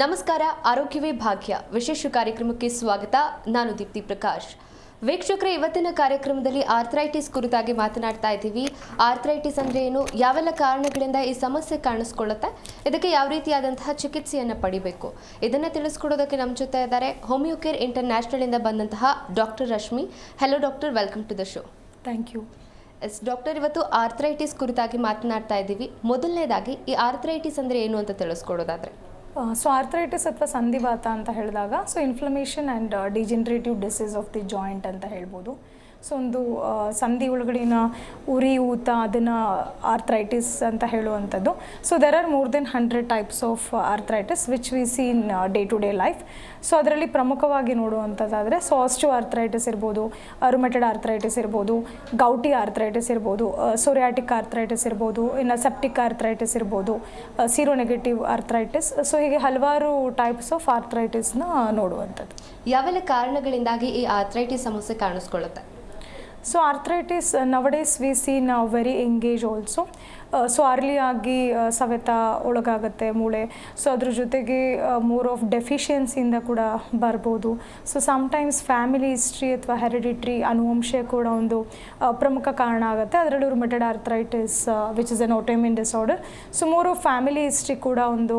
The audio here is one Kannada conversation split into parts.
ನಮಸ್ಕಾರ ಆರೋಗ್ಯವೇ ಭಾಗ್ಯ. ವಿಶೇಷ ಕಾರ್ಯಕ್ರಮಕ್ಕೆ ಸ್ವಾಗತ. ನಾನು ದೀಪ್ತಿ ಪ್ರಕಾಶ್. ವೀಕ್ಷಕರೇ ಇವತ್ತಿನ ಕಾರ್ಯಕ್ರಮದಲ್ಲಿ ಆರ್ಥರೈಟಿಸ್ ಕುರಿತಾಗಿ ಮಾತನಾಡ್ತಾ ಇದ್ದೀವಿ. ಆರ್ಥರೈಟಿಸ್ ಅಂದ್ರೆ ಏನು? ಯಾವೆಲ್ಲ ಕಾರಣಗಳಿಂದ ಈ ಸಮಸ್ಯೆ ಕಾಣಿಸ್ಕೊಳ್ಳುತ್ತೆ? ಇದಕ್ಕೆ ಯಾವ ರೀತಿಯಾದಂತಹ ಚಿಕಿತ್ಸೆಯನ್ನು ಪಡಿಬೇಕು? ಇದನ್ನು ತಿಳಿಸ್ಕೊಡೋದಕ್ಕೆ ನಮ್ಮ ಜೊತೆ ಇದ್ದಾರೆ ಹೋಮಿಯೋಕೇರ್ ಇಂಟರ್ನ್ಯಾಷನಲ್ ಇಂದ ಬಂದಂತಹ doctor Rashmi. Hello doctor welcome to the show thank you yes doctor ಇವತ್ತು ಆರ್ಥರೈಟಿಸ್ ಕುರಿತಾಗಿ ಮಾತನಾಡ್ತಾ ಇದ್ದೀವಿ. ಮೊದಲನೇದಾಗಿ ಈ ಆರ್ಥರೈಟಿಸ್ ಅಂದ್ರೆ ಏನು ಅಂತ ತಿಳಿಸ್ಕೊಡೋದಾದ್ರೆ. ಸೊ ಆರ್ಥ್ರೈಟಿಸ್ ಅಥವಾ ಸಂಧಿವಾತ ಅಂತ ಹೇಳಿದಾಗ so inflammation and degenerative disease of the joint ಅಂತ ಹೇಳ್ಬೋದು. ಸೊ ಒಂದು ಸಂಧಿ ಒಳಗಡಿನ ಉರಿ, ಊತ, ಅದನ್ನು ಆರ್ಥ್ರೈಟಿಸ್ ಅಂತ ಹೇಳುವಂಥದ್ದು. So there are more than hundred types of arthritis which we see in day to day life so ಅದರಲ್ಲಿ ಪ್ರಮುಖವಾಗಿ ನೋಡುವಂಥದ್ದಾದರೆ ಸಾಸ್ಟು ಆರ್ಥರೈಟಿಸ್ ಇರ್ಬೋದು ಅರುಮೆಟೆಡ್ ಆರ್ಥ್ರೈಟಿಸ್ ಇರ್ಬೋದು ಗೌಟಿ ಆರ್ಥ್ರೈಟಿಸ್ ಇರ್ಬೋದು ಸೊರಿಯಾಟಿಕ್ ಆರ್ಥ್ರೈಟಿಸ್ ಇರ್ಬೋದು, ಇನ್ನು ಸೆಪ್ಟಿಕ್ ಆರ್ಥ್ರೈಟಿಸ್ ಇರ್ಬೋದು ಸೀರೋ ನೆಗೆಟಿವ್ ಆರ್ಥ್ರೈಟಿಸ್ ಸೊ ಹೀಗೆ ಹಲವಾರು ಟೈಪ್ಸ್ ಆಫ್ ಆರ್ಥ್ರೈಟಿಸ್ನ ನೋಡುವಂಥದ್ದು. ಯಾವೆಲ್ಲ ಕಾರಣಗಳಿಂದಾಗಿ ಈ ಆರ್ಥ್ರೈಟಿಸ್ ಸಮಸ್ಯೆ ಕಾಣಿಸ್ಕೊಳ್ಳುತ್ತೆ? So arthritis uh, nowadays we see now very engaged also. So ಆಗಿ ಸವೆತ ಒಳಗಾಗತ್ತೆ ಮೂಳೆ. ಸೊ ಅದ್ರ ಜೊತೆಗೆ ಮೋರ್ ಆಫ್ ಡೆಫಿಷಿಯನ್ಸಿಯಿಂದ ಕೂಡ ಬರ್ಬೋದು. ಸೊ ಸಮ್ಟೈಮ್ಸ್ ಫ್ಯಾಮಿಲಿ ಹಿಸ್ಟ್ರಿ ಅಥವಾ ಹೆರಿಡಿಟ್ರಿ ಅನುವಂಶ ಕೂಡ ಒಂದು ಪ್ರಮುಖ ಕಾರಣ ಆಗುತ್ತೆ. ಅದರಲ್ಲೂ rheumatoid arthritis which is an autoimmune disorder so more of family history ಕೂಡ ಒಂದು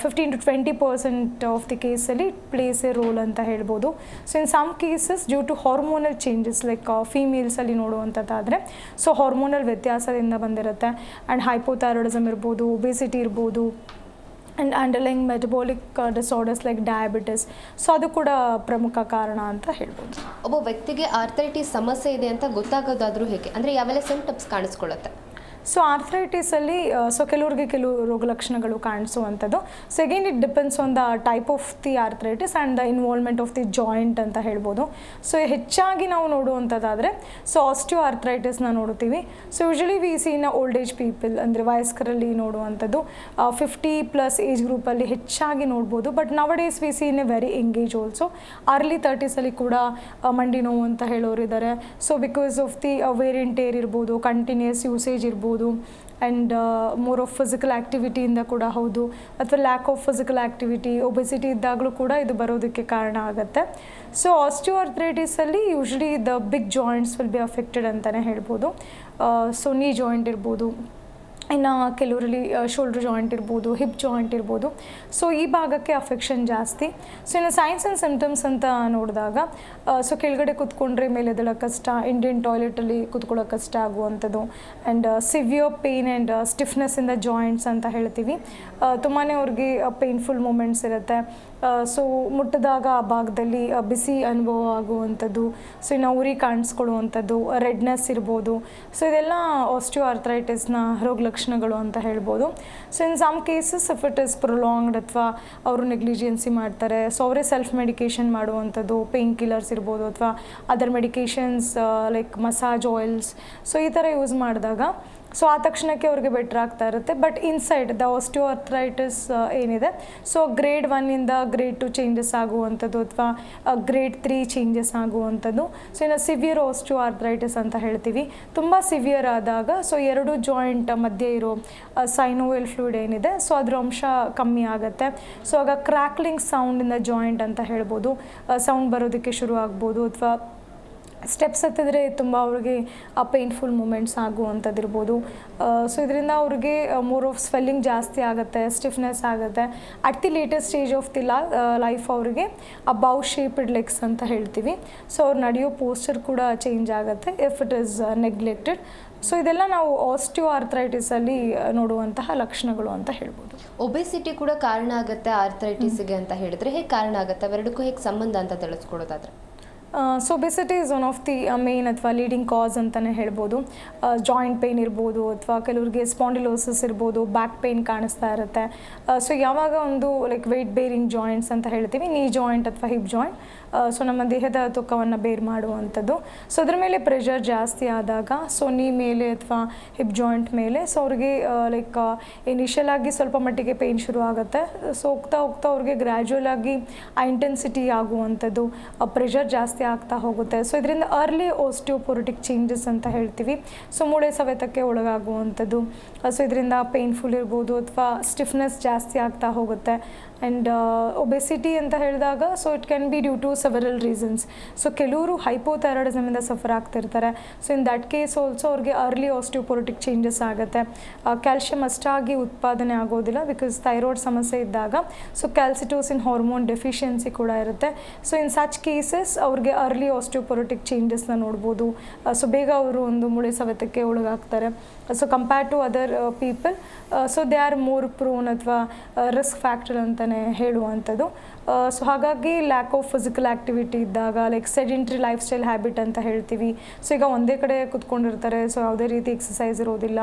fifteen to twenty percent of the ಕೇಸಲ್ಲಿ ಪ್ಲೇಸ್ ಎ ರೋಲ್ ಅಂತ ಹೇಳ್ಬೋದು. So in some cases due to hormonal changes like ಫೀಮೇಲ್ಸಲ್ಲಿ ನೋಡುವಂಥದ್ದಾದರೆ ಸೊ ಹಾರ್ಮೋನಲ್ ವ್ಯತ್ಯಾಸದಿಂದ ಬಂದಿರುತ್ತೆ. ಆ್ಯಂಡ್ ಹೈಪೋಥೈರಾಯ್ಡಿಸಮ್ ಇರ್ಬೋದು ಒಬೆಸಿಟಿ ಇರ್ಬೋದು and underlying metabolic disorders like diabetes so ಅದು ಕೂಡ ಪ್ರಮುಖ ಕಾರಣ ಅಂತ ಹೇಳ್ಬೋದು. ಒಬ್ಬ ವ್ಯಕ್ತಿಗೆ ಆರ್ಥರೈಟಿಸ್ ಸಮಸ್ಯೆ ಇದೆ ಅಂತ ಗೊತ್ತಾಗೋದಾದರೂ ಹೇಗೆ? ಅಂದರೆ ಯಾವೆಲ್ಲ ಸಿಂಪ್ಟಮ್ಸ್ ಕಾಣಿಸ್ಕೊಳ್ಳುತ್ತೆ? ಸೊ ಆರ್ಥ್ರೈಟಿಸಲ್ಲಿ ಸೊ ಕೆಲವ್ರಿಗೆ ಕೆಲವು ರೋಗಲಕ್ಷಣಗಳು ಕಾಣಿಸುವಂಥದ್ದು. So again it depends on the type of the arthritis and the involvement of the joint ಅಂತ ಹೇಳ್ಬೋದು. ಸೊ ಹೆಚ್ಚಾಗಿ ನಾವು ನೋಡುವಂಥದ್ದಾದರೆ ಸೊ ಆಸ್ಟಿಯೋ ಆರ್ಥ್ರೈಟಿಸ್ನ ನೋಡ್ತೀವಿ so usually we see in old age people ಅಂದರೆ ವಯಸ್ಕರಲ್ಲಿ ನೋಡುವಂಥದ್ದು ಫಿಫ್ಟಿ ಪ್ಲಸ್ ಏಜ್ ಗ್ರೂಪಲ್ಲಿ ಹೆಚ್ಚಾಗಿ ನೋಡ್ಬೋದು. But nowadays we see in a very engage also early ತರ್ಟೀಸಲ್ಲಿ ಕೂಡ ಆ, ಮಂಡಿ ನೋವು ಅಂತ ಹೇಳೋರು ಇದ್ದಾರೆ so because of the wear and tear ಇರ್ಬೋದು ಕಂಟಿನ್ಯೂಸ್ ಯೂಸೇಜ್ ಇರ್ಬೋದು. ಆ್ಯಂಡ್ ಮೋರ್ ಆಫ್ ಫಿಸಿಕಲ್ ಆ್ಯಕ್ಟಿವಿಟಿಯಿಂದ ಕೂಡ ಹೌದು. ಅಥವಾ lack of physical activity obesity ಇದ್ದಾಗಲೂ ಕೂಡ ಇದು ಬರೋದಕ್ಕೆ ಕಾರಣ ಆಗುತ್ತೆ. So osteo ಆರ್ಥರೈಟಿಸಲ್ಲಿ usually the big joints will be affected ಅಂತಲೇ ಹೇಳ್ಬೋದು. ಸೊ ನೀ ಜಾಯಿಂಟ್ ಇರ್ಬೋದು. ಇನ್ನು ಕೆಲವರಲ್ಲಿ ಶೋಲ್ಡ್ರ್ ಜಾಯಿಂಟ್ ಇರ್ಬೋದು ಹಿಪ್ ಜಾಯಿಂಟ್ ಇರ್ಬೋದು. ಸೊ ಈ ಭಾಗಕ್ಕೆ ಅಫೆಕ್ಷನ್ ಜಾಸ್ತಿ. ಸೊ ಇನ್ನು ಸೈನ್ಸ್ ಆ್ಯಂಡ್ ಸಿಮ್ಟಮ್ಸ್ ಅಂತ ನೋಡಿದಾಗ ಸೊ ಕೆಳಗಡೆ ಕುತ್ಕೊಂಡ್ರೆ ಮೇಲೆ ಕಷ್ಟ ಇಂಡಿಯನ್ ಟಾಯ್ಲೆಟಲ್ಲಿ ಕುತ್ಕೊಳ್ಳೋಕೆ ಕಷ್ಟ ಆಗುವಂಥದ್ದು and severe pain and stiffness in the joints ಅಂತ ಹೇಳ್ತೀವಿ. ತುಂಬಾ ಅವ್ರಿಗೆ ಪೇನ್ಫುಲ್ ಮೂಮೆಂಟ್ಸ್ ಇರುತ್ತೆ. ಸೊ ಮುಟ್ಟಿದಾಗ ಆ ಭಾಗದಲ್ಲಿ ಬಿಸಿ ಅನುಭವ ಆಗುವಂಥದ್ದು. ಸೊ ಇನ್ನು ಉರಿ ಕಾಣಿಸ್ಕೊಳ್ಳುವಂಥದ್ದು ರೆಡ್ನೆಸ್ ಇರ್ಬೋದು. ಸೊ ಇದೆಲ್ಲ ಆಸ್ಟಿಯೋ ಆರ್ಥ್ರೈಟಿಸ್ನ ರೋಗ ಲಕ್ಷಣಗಳು ಅಂತ ಹೇಳ್ಬೋದು. So in some cases if it is prolonged ಅಥವಾ ಅವರು ನೆಗ್ಲಿಜಿಯನ್ಸಿ ಮಾಡ್ತಾರೆ ಸೊ ಅವರೇ ಸೆಲ್ಫ್ ಮೆಡಿಕೇಷನ್ ಮಾಡುವಂಥದ್ದು ಪೇನ್ ಕಿಲ್ಲರ್ಸ್ ಇರ್ಬೋದು ಅಥವಾ other medications like massage oils so ಈ ಥರ ಯೂಸ್ ಮಾಡಿದಾಗ ಸೊ ಆ ತಕ್ಷಣಕ್ಕೆ ಅವ್ರಿಗೆ ಬೆಟ್ರ್ ಆಗ್ತಾ ಇರುತ್ತೆ. But inside the osteo arthritis ಏನಿದೆ? ಸೊ ಗ್ರೇಡ್ ಒನ್ನಿಂದ ಗ್ರೇಡ್ ಟು ಚೇಂಜಸ್ ಆಗುವಂಥದ್ದು ಅಥವಾ ಗ್ರೇಡ್ ತ್ರೀ ಚೇಂಜಸ್ ಆಗುವಂಥದ್ದು. ಸೊ ಇನ್ನು ಸಿವಿಯರ್ ಆರ್ಥ್ರೈಟಿಸ್ ಅಂತ ಹೇಳ್ತೀವಿ. ತುಂಬ ಸಿವಿಯರ್ ಆದಾಗ ಸೊ ಎರಡು ಜಾಯಿಂಟ್ ಮಧ್ಯೆ ಇರೋ ಸೈನೋವೆಲ್ ಫ್ಲೂಯಿಡ್ ಏನಿದೆ ಸೊ ಅದ್ರ ಅಂಶ ಕಮ್ಮಿ ಆಗುತ್ತೆ. ಸೊ ಆಗ ಕ್ರ್ಯಾಕ್ಲಿಂಗ್ ಸೌಂಡಿಂದ ಜಾಯಿಂಟ್ ಅಂತ ಹೇಳ್ಬೋದು. ಸೌಂಡ್ ಬರೋದಕ್ಕೆ ಶುರು ಆಗ್ಬೋದು. ಅಥವಾ ಸ್ಟೆಪ್ಸ್ ಹತ್ತಿದ್ರೆ ತುಂಬ ಅವ್ರಿಗೆ ಪೇನ್ಫುಲ್ ಮೂಮೆಂಟ್ಸ್ ಆಗುವಂಥದ್ದಿರ್ಬೋದು. ಸೊ ಇದರಿಂದ ಅವ್ರಿಗೆ ಮೋರ್ ಆಫ್ ಸ್ವೆಲ್ಲಿಂಗ್ ಜಾಸ್ತಿ ಆಗುತ್ತೆ ಸ್ಟಿಫ್ನೆಸ್ ಆಗುತ್ತೆ. At the latest stage of the law life ಅವರಿಗೆ, ಆ ಬೌ ಶೇಪ್ಡ್ ಲೆಗ್ಸ್ ಅಂತ ಹೇಳ್ತೀವಿ. ಸೊ ಅವ್ರು ನಡೆಯೋ ಪೋಸ್ಚರ್ ಕೂಡ ಚೇಂಜ್ ಆಗುತ್ತೆ if it is neglected so ಇದೆಲ್ಲ ನಾವು ಆಸ್ಟಿಯೋ ಆರ್ಥ್ರೈಟಿಸಲ್ಲಿ ನೋಡುವಂತಹ ಲಕ್ಷಣಗಳು ಅಂತ ಹೇಳ್ಬೋದು. ಒಬೆಸಿಟಿ ಕೂಡ ಕಾರಣ ಆಗುತ್ತೆ ಆರ್ಥರೈಟಿಸ್ಗೆ ಅಂತ ಹೇಳಿದ್ರೆ ಹೇಗೆ ಕಾರಣ ಆಗುತ್ತೆ? ಅವೆರಡಕ್ಕೂ ಹೇಗೆ ಸಂಬಂಧ ಅಂತ ತಿಳಿಸ್ಕೊಡೋದಾದ್ರೆ. So obesity is one of the main ಅಥವಾ ಲೀಡಿಂಗ್ ಕಾಸ್ ಅಂತಲೇ ಹೇಳ್ಬೋದು. ಜಾಯಿಂಟ್ ಪೇಯ್ನ್ ಇರ್ಬೋದು ಅಥವಾ ಕೆಲವ್ರಿಗೆ ಸ್ಪಾಂಡಿಲೋಸಿಸ್ ಇರ್ಬೋದು ಬ್ಯಾಕ್ ಪೇಯ್ನ್ ಕಾಣಿಸ್ತಾ ಇರುತ್ತೆ. ಸೊ ಯಾವಾಗ ಒಂದು ಲೈಕ್ ವೆಯ್ಟ್ ಬೇರಿಂಗ್ ಜಾಯಿಂಟ್ಸ್ ಅಂತ ಹೇಳ್ತೀವಿ ನೀ ಜಾಯಿಂಟ್ ಅಥವಾ ಹಿಪ್ ಜಾಯಿಂಟ್ ಸೊ ನಮ್ಮ ದೇಹದ ತೂಕವನ್ನು ಬೇರ್ ಮಾಡುವಂಥದ್ದು. ಸೊ ಅದ್ರ ಮೇಲೆ ಪ್ರೆಷರ್ ಜಾಸ್ತಿ ಆದಾಗ ಸೊ ನೀ ಮೇಲೆ ಅಥವಾ ಹಿಪ್ ಜಾಯಿಂಟ್ ಮೇಲೆ ಸೊ ಅವ್ರಿಗೆ ಲೈಕ್ ಇನಿಷಿಯಲ್ ಆಗಿ ಸ್ವಲ್ಪ ಮಟ್ಟಿಗೆ ಪೇಯ್ನ್ ಶುರು ಆಗುತ್ತೆ. ಸೊ ಹೋಗ್ತಾ ಹೋಗ್ತಾ ಅವ್ರಿಗೆ ಗ್ರ್ಯಾಜುವಲ್ ಆಗಿ ಆ ಇಂಟೆನ್ಸಿಟಿ ಆಗುವಂಥದ್ದು ಪ್ರೆಷರ್ ಜಾಸ್ತಿ ಆಗ್ತಾ ಹೋಗುತ್ತೆ. ಸೊ ಇದರಿಂದ ಅರ್ಲಿ ಓಸ್ಟಿಯೋಪೊರಿಟಿಕ್ ಚೇಂಜಸ್ ಅಂತ ಹೇಳ್ತೀವಿ. ಸೊ ಮೂಳೆ ಸವೆತಕ್ಕೆ ಒಳಗಾಗುವಂಥದ್ದು. ಸೊ ಇದರಿಂದ ಪೇನ್ಫುಲ್ ಇರ್ಬೋದು ಅಥವಾ ಸ್ಟಿಫ್ನೆಸ್ ಜಾಸ್ತಿ ಆಗ್ತಾ ಹೋಗುತ್ತೆ. ಆ್ಯಂಡ್ ಒಬೆಸಿಟಿ ಅಂತ ಹೇಳಿದಾಗ so it can be due to several reasons so ಕೆಲವರು ಹೈಪೋಥೈರಾಯ್ಡಿಸಮಿಂದ suffer ಆಗ್ತಿರ್ತಾರೆ so in that case also ಅವ್ರಿಗೆ ಅರ್ಲಿ ಆಸ್ಟಿಯೋಪೊರೋಟಿಕ್ ಚೇಂಜಸ್ ಆಗುತ್ತೆ. ಕ್ಯಾಲ್ಶಿಯಂ ಅಷ್ಟಾಗಿ ಉತ್ಪಾದನೆ ಆಗೋದಿಲ್ಲ ಬಿಕಾಸ್ ಥೈರಾಯ್ಡ್ ಸಮಸ್ಯೆ ಇದ್ದಾಗ. ಸೊ ಕ್ಯಾಲ್ಸಿಟೋಸಿನ್ ಹಾರ್ಮೋನ್ ಡೆಫಿಷಿಯನ್ಸಿ ಕೂಡ ಇರುತ್ತೆ. ಸೊ ಇನ್ ಸಚ್ ಕೇಸಸ್ ಅವ್ರಿಗೆ ಅರ್ಲಿ ಆಸ್ಟಿಯೋಪೊರೋಟಿಕ್ ಚೇಂಜಸ್ನ ನೋಡ್ಬೋದು. ಸೊ ಬೇಗ ಅವರು ಒಂದು ಮುಳೆ ಸವೆತಕ್ಕೆ ಒಳಗಾಗ್ತಾರೆ. So compare to other people so they are more prone ಅಥವಾ ರಿಸ್ಕ್ ಫ್ಯಾಕ್ಟರ್ ಅಂತಲೇ ಹೇಳುವಂಥದ್ದು. ಸೊ ಹಾಗಾಗಿ ಲ್ಯಾಕ್ ಆಫ್ ಫಿಸಿಕಲ್ ಆ್ಯಕ್ಟಿವಿಟಿ ಇದ್ದಾಗ like sedentary life style habit ಅಂತ ಹೇಳ್ತೀವಿ. ಸೊ ಈಗ ಒಂದೇ ಕಡೆ ಕುತ್ಕೊಂಡಿರ್ತಾರೆ ಸೊ ಯಾವುದೇ ರೀತಿ ಎಕ್ಸಸೈಸ್ ಇರೋದಿಲ್ಲ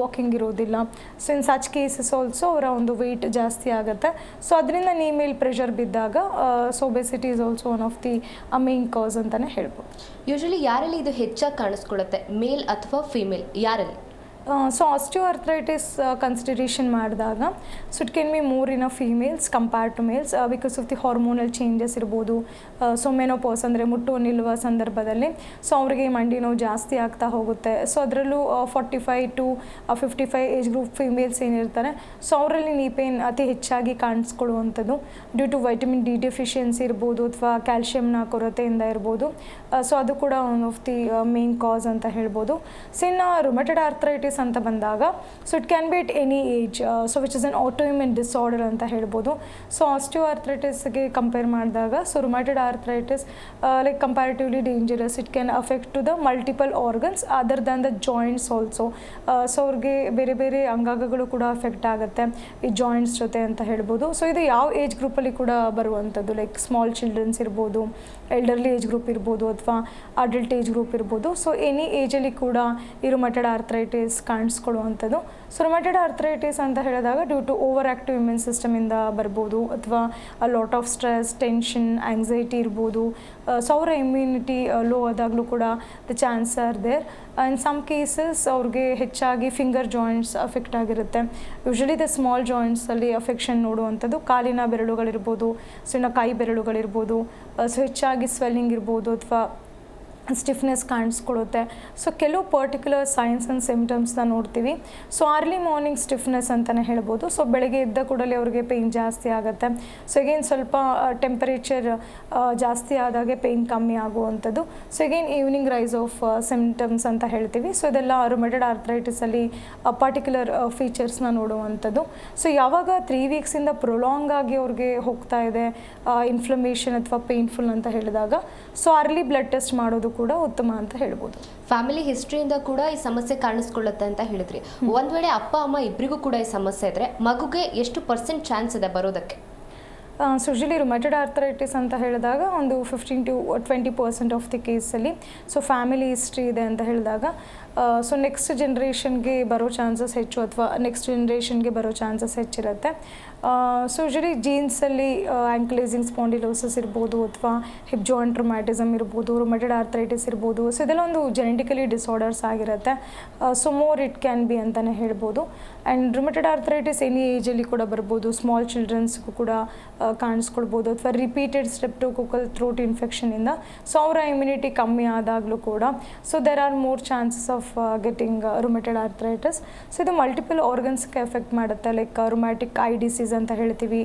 ವಾಕಿಂಗ್ ಇರೋದಿಲ್ಲ. So in such cases also ಅವರ ಒಂದು ವೆಯ್ಟ್ ಜಾಸ್ತಿ ಆಗುತ್ತೆ. ಸೊ ಅದರಿಂದ ನೀ ಮೇಲ್ ಪ್ರೆಷರ್ ಬಿದ್ದಾಗ so obesity is also one of the main cause ಅಂತಲೇ ಹೇಳ್ಬೋದು. ಯೂಶಲಿ ಯಾರಲ್ಲಿ ಇದು ಹೆಚ್ಚಾಗಿ ಕಾಣಿಸ್ಕೊಳ್ಳುತ್ತೆ? ಮೇಲ್ ಅಥವಾ ಫಿಮೇಲ್ ಯಾರಲ್ಲಿ? ಸೊ ಆಸ್ಟಿಯೋ ಅರ್ಥ್ರೈಟಿಸ್ ಕನ್ಸಿಡರೇಷನ್ ಮಾಡಿದಾಗ so it can be more in a females compare to males because of the hormonal changes ಇರ್ಬೋದು ಸೊ ಮೆನೋಪಾಸ್ ಅಂದರೆ ಮುಟ್ಟು ನಿಲ್ಲುವ ಸಂದರ್ಭದಲ್ಲಿ ಸೊ ಅವರಿಗೆ ಮಂಡಿ ನೋವು ಜಾಸ್ತಿ ಆಗ್ತಾ ಹೋಗುತ್ತೆ. ಸೊ ಅದರಲ್ಲೂ forty five to fifty five age group females ಏನಿರ್ತಾರೆ ಸೊ ಅವರಲ್ಲಿ ನೀ ಪೇನ್ ಅತಿ ಹೆಚ್ಚಾಗಿ ಕಾಣಿಸ್ಕೊಳ್ಳುವಂಥದ್ದು due to vitamin D deficiency ಇರ್ಬೋದು, ಅಥವಾ ಕ್ಯಾಲ್ಶಿಯಂನ ಕೊರತೆಯಿಂದ ಇರ್ಬೋದು. ಸೊ ಅದು ಕೂಡ one of the main cause ಅಂತ ಹೇಳ್ಬೋದು. ಸೊ ಇನ್ನು ರೊಮೆಟೆಡ್ ಆರ್ಥ್ರೈಟಿಸ್ ಅಂತ ಬಂದಾಗ so it can be it any age so which is an autoimmune disorder ಅಂತ ಹೇಳ್ಬೋದು. ಸೊ ಆಸ್ಟಿಯೋ ಆರ್ಥ್ರೈಟಿಸ್ಗೆ ಕಂಪೇರ್ ಮಾಡಿದಾಗ so rheumatoid arthritis like comparatively dangerous it can affect to the multiple organs other than the joints also so ಅವ್ರಿಗೆ ಬೇರೆ ಬೇರೆ ಅಂಗಾಂಗಗಳು ಕೂಡ ಅಫೆಕ್ಟ್ ಆಗುತ್ತೆ. ಈ ಜಾಯಿಂಟ್ಸ್ ಜೊತೆ ಅಂತ ಹೇಳ್ಬೋದು. ಸೊ ಇದು ಯಾವ ಏಜ್ ಗ್ರೂಪಲ್ಲಿ ಕೂಡ ಬರುವಂಥದ್ದು ಲೈಕ್ ಸ್ಮಾಲ್ ಚಿಲ್ಡ್ರನ್ಸ್ ಇರ್ಬೋದು ಎಲ್ಡರ್ಲಿ ಏಜ್ ಗ್ರೂಪ್ ಇರ್ಬೋದು, ಅಥವಾ ಅಡಲ್ಟ್ ಏಜ್ ಗ್ರೂಪ್ ಇರ್ಬೋದು. ಸೊ ಎನಿ ಏಜಲ್ಲಿ ಕೂಡ ಇರುಮಟೆಡ್ ರುಮೆಟೆಡ್ ಆರ್ಥ್ರೈಟಿಸ್ ಕಾಣಿಸ್ಕೊಳ್ಳುವಂಥದ್ದು. ಸೊ ರೊಮ್ಯಾಟೆಡ್ ಅಂತ ಹೇಳಿದಾಗ due to over active immune ಸಿಸ್ಟಮಿಂದ ಬರ್ಬೋದು ಅಥವಾ lot of stress tension anxiety ಇರ್ಬೋದು. ಸೌರ ಇಮ್ಯುನಿಟಿ ಲೋ ಆದಾಗಲೂ ಕೂಡ the chance are there and some cases ಅವ್ರಿಗೆ ಹೆಚ್ಚಾಗಿ ಫಿಂಗರ್ ಜಾಯಿಂಟ್ಸ್ ಅಫೆಕ್ಟ್ ಆಗಿರುತ್ತೆ. ಯೂಶಲಿ ದ ಸ್ಮಾಲ್ ಜಾಯಿಂಟ್ಸಲ್ಲಿ ಅಫೆಕ್ಷನ್ ನೋಡುವಂಥದ್ದು ಕಾಲಿನ ಬೆರಳುಗಳಿರ್ಬೋದು ಸೊ ಇನ್ನು ಕೈ ಬೆರಳುಗಳಿರ್ಬೋದು ಸೊ ಹೆಚ್ಚಾಗಿ ಸ್ವೆಲ್ಲಿಂಗ್ ಇರ್ಬೋದು ಅಥವಾ ಸ್ಟಿಫ್ನೆಸ್ ಕಾಣಿಸ್ಕೊಳ್ಳುತ್ತೆ ಸೊ ಕೆಲವು ಪರ್ಟಿಕ್ಯುಲರ್ ಸೈನ್ಸ್ ಆ್ಯಂಡ್ ಸಿಮ್ಟಮ್ಸ್ನ ನೋಡ್ತೀವಿ. ಸೊ ಅರ್ಲಿ ಮಾರ್ನಿಂಗ್ ಸ್ಟಿಫ್ನೆಸ್ ಅಂತಲೇ ಹೇಳ್ಬೋದು. ಸೊ ಬೆಳಗ್ಗೆ ಇದ್ದ ಕೂಡಲೇ ಅವ್ರಿಗೆ ಪೇಯ್ನ್ ಜಾಸ್ತಿ ಆಗುತ್ತೆ. ಸೊ ಎಗೇನ್ ಸ್ವಲ್ಪ ಟೆಂಪರೇಚರ್ ಜಾಸ್ತಿ ಆದಾಗೆ ಪೇಯ್ನ್ ಕಮ್ಮಿ ಆಗುವಂಥದ್ದು. So again evening rise of symptoms ಅಂತ ಹೇಳ್ತೀವಿ. ಸೊ ಇದೆಲ್ಲ ರುಮೆಟೆಡ್ ಆರ್ಥ್ರೈಟಿಸಲ್ಲಿ ಪರ್ಟಿಕ್ಯುಲರ್ ಫೀಚರ್ಸ್ನ ನೋಡುವಂಥದ್ದು. ಸೊ ಯಾವಾಗ ತ್ರೀ ವೀಕ್ಸಿಂದ ಪ್ರೊಲಾಂಗ್ ಆಗಿ ಅವ್ರಿಗೆ ಹೋಗ್ತಾ ಇದೆ ಇನ್ಫ್ಲಮೇಷನ್ ಅಥವಾ ಪೇಯ್ನ್ಫುಲ್ ಅಂತ ಹೇಳಿದಾಗ ಸೊ ಅರ್ಲಿ ಬ್ಲಡ್ ಟೆಸ್ಟ್ ಮಾಡೋದು ಕೂಡ ಉತ್ತಮ ಅಂತ ಹೇಳ್ಬೋದು. ಫ್ಯಾಮಿಲಿ ಹಿಸ್ಟ್ರಿಯಿಂದ ಕೂಡ ಈ ಸಮಸ್ಯೆ ಕಾಣಿಸ್ಕೊಳ್ಳುತ್ತೆ ಅಂತ ಹೇಳಿದ್ರಿ. ಒಂದ್ ವೇಳೆ ಅಪ್ಪ ಅಮ್ಮ ಇಬ್ಬರಿಗೂ ಕೂಡ ಈ ಸಮಸ್ಯೆ ಇದ್ರೆ ಮಗುಗೆ ಎಷ್ಟು ಪರ್ಸೆಂಟ್ ಚಾನ್ಸ್ ಇದೆ ಬರೋದಕ್ಕೆ? ಸೊ ಯೂಶಲಿ ರುಮೆಟೆಡ್ ಆರ್ಥರೈಟಿಸ್ ಅಂತ ಹೇಳಿದಾಗ ಒಂದು fifteen to twenty percent of the ಕೇಸಲ್ಲಿ ಸೊ ಫ್ಯಾಮಿಲಿ ಹಿಸ್ಟ್ರಿ ಇದೆ ಅಂತ ಹೇಳಿದಾಗ ಸೊ ನೆಕ್ಸ್ಟ್ ಜನ್ರೇಷನ್ಗೆ ಬರೋ ಚಾನ್ಸಸ್ ಹೆಚ್ಚು ಅಥವಾ ನೆಕ್ಸ್ಟ್ ಜನ್ರೇಷನ್ಗೆ ಬರೋ ಚಾನ್ಸಸ್ ಹೆಚ್ಚಿರುತ್ತೆ. ಸೊ ಯೂಶಲಿ ಜೀನ್ಸಲ್ಲಿ ಆ್ಯಂಕ್ಲೇಸಿಂಗ್ ಸ್ಪಾಂಡಿಲೋಸಸ್ ಇರ್ಬೋದು ಅಥವಾ ಹಿಪ್ ಜಾಯಿಂಟ್ ರೊಮ್ಯಾಟಿಸಮ್ ಇರ್ಬೋದು ರೊಮ್ಯಾಟೆಡ್ ಆರ್ಥರೈಟಿಸ್ ಇರ್ಬೋದು. ಸೊ ಇದೆಲ್ಲ ಒಂದು ಜೆನೆಟಿಕಲಿ ಡಿಸಾರ್ಡರ್ಸ್ ಆಗಿರುತ್ತೆ. So more it can be ಅಂತಲೇ ಹೇಳ್ಬೋದು. ಆ್ಯಂಡ್ ರುಮೆಟೆಡ್ ಆರ್ಥರೈಟಿಸ್ ಎನಿ ಏಜಲ್ಲಿ ಕೂಡ ಬರ್ಬೋದು. ಸ್ಮಾಲ್ ಚಿಲ್ಡ್ರನ್ಸ್ಗೂ ಕೂಡ ಕಾಣಿಸ್ಕೊಳ್ಬೋದು ಅಥವಾ ರಿಪೀಟೆಡ್ ಸ್ಟೆಪ್ಟೋಕೋಕಲ್ ಥ್ರೋಟ್ ಇನ್ಫೆಕ್ಷನಿಂದ ಸೊ ಅವರ ಇಮ್ಯುನಿಟಿ ಕಮ್ಮಿ ಆದಾಗಲೂ ಕೂಡ. So there are more chances of getting rheumatoid arthritis so ಇದು ಮಲ್ಟಿಪಲ್ ಆರ್ಗನ್ಸ್ಗೆ ಎಫೆಕ್ಟ್ ಮಾಡುತ್ತೆ. ಲೈಕ್ ರೊಮ್ಯಾಟಿಕ್ ಐ ಡಿಸೀಸ್ ಅಂತ ಹೇಳ್ತೀವಿ.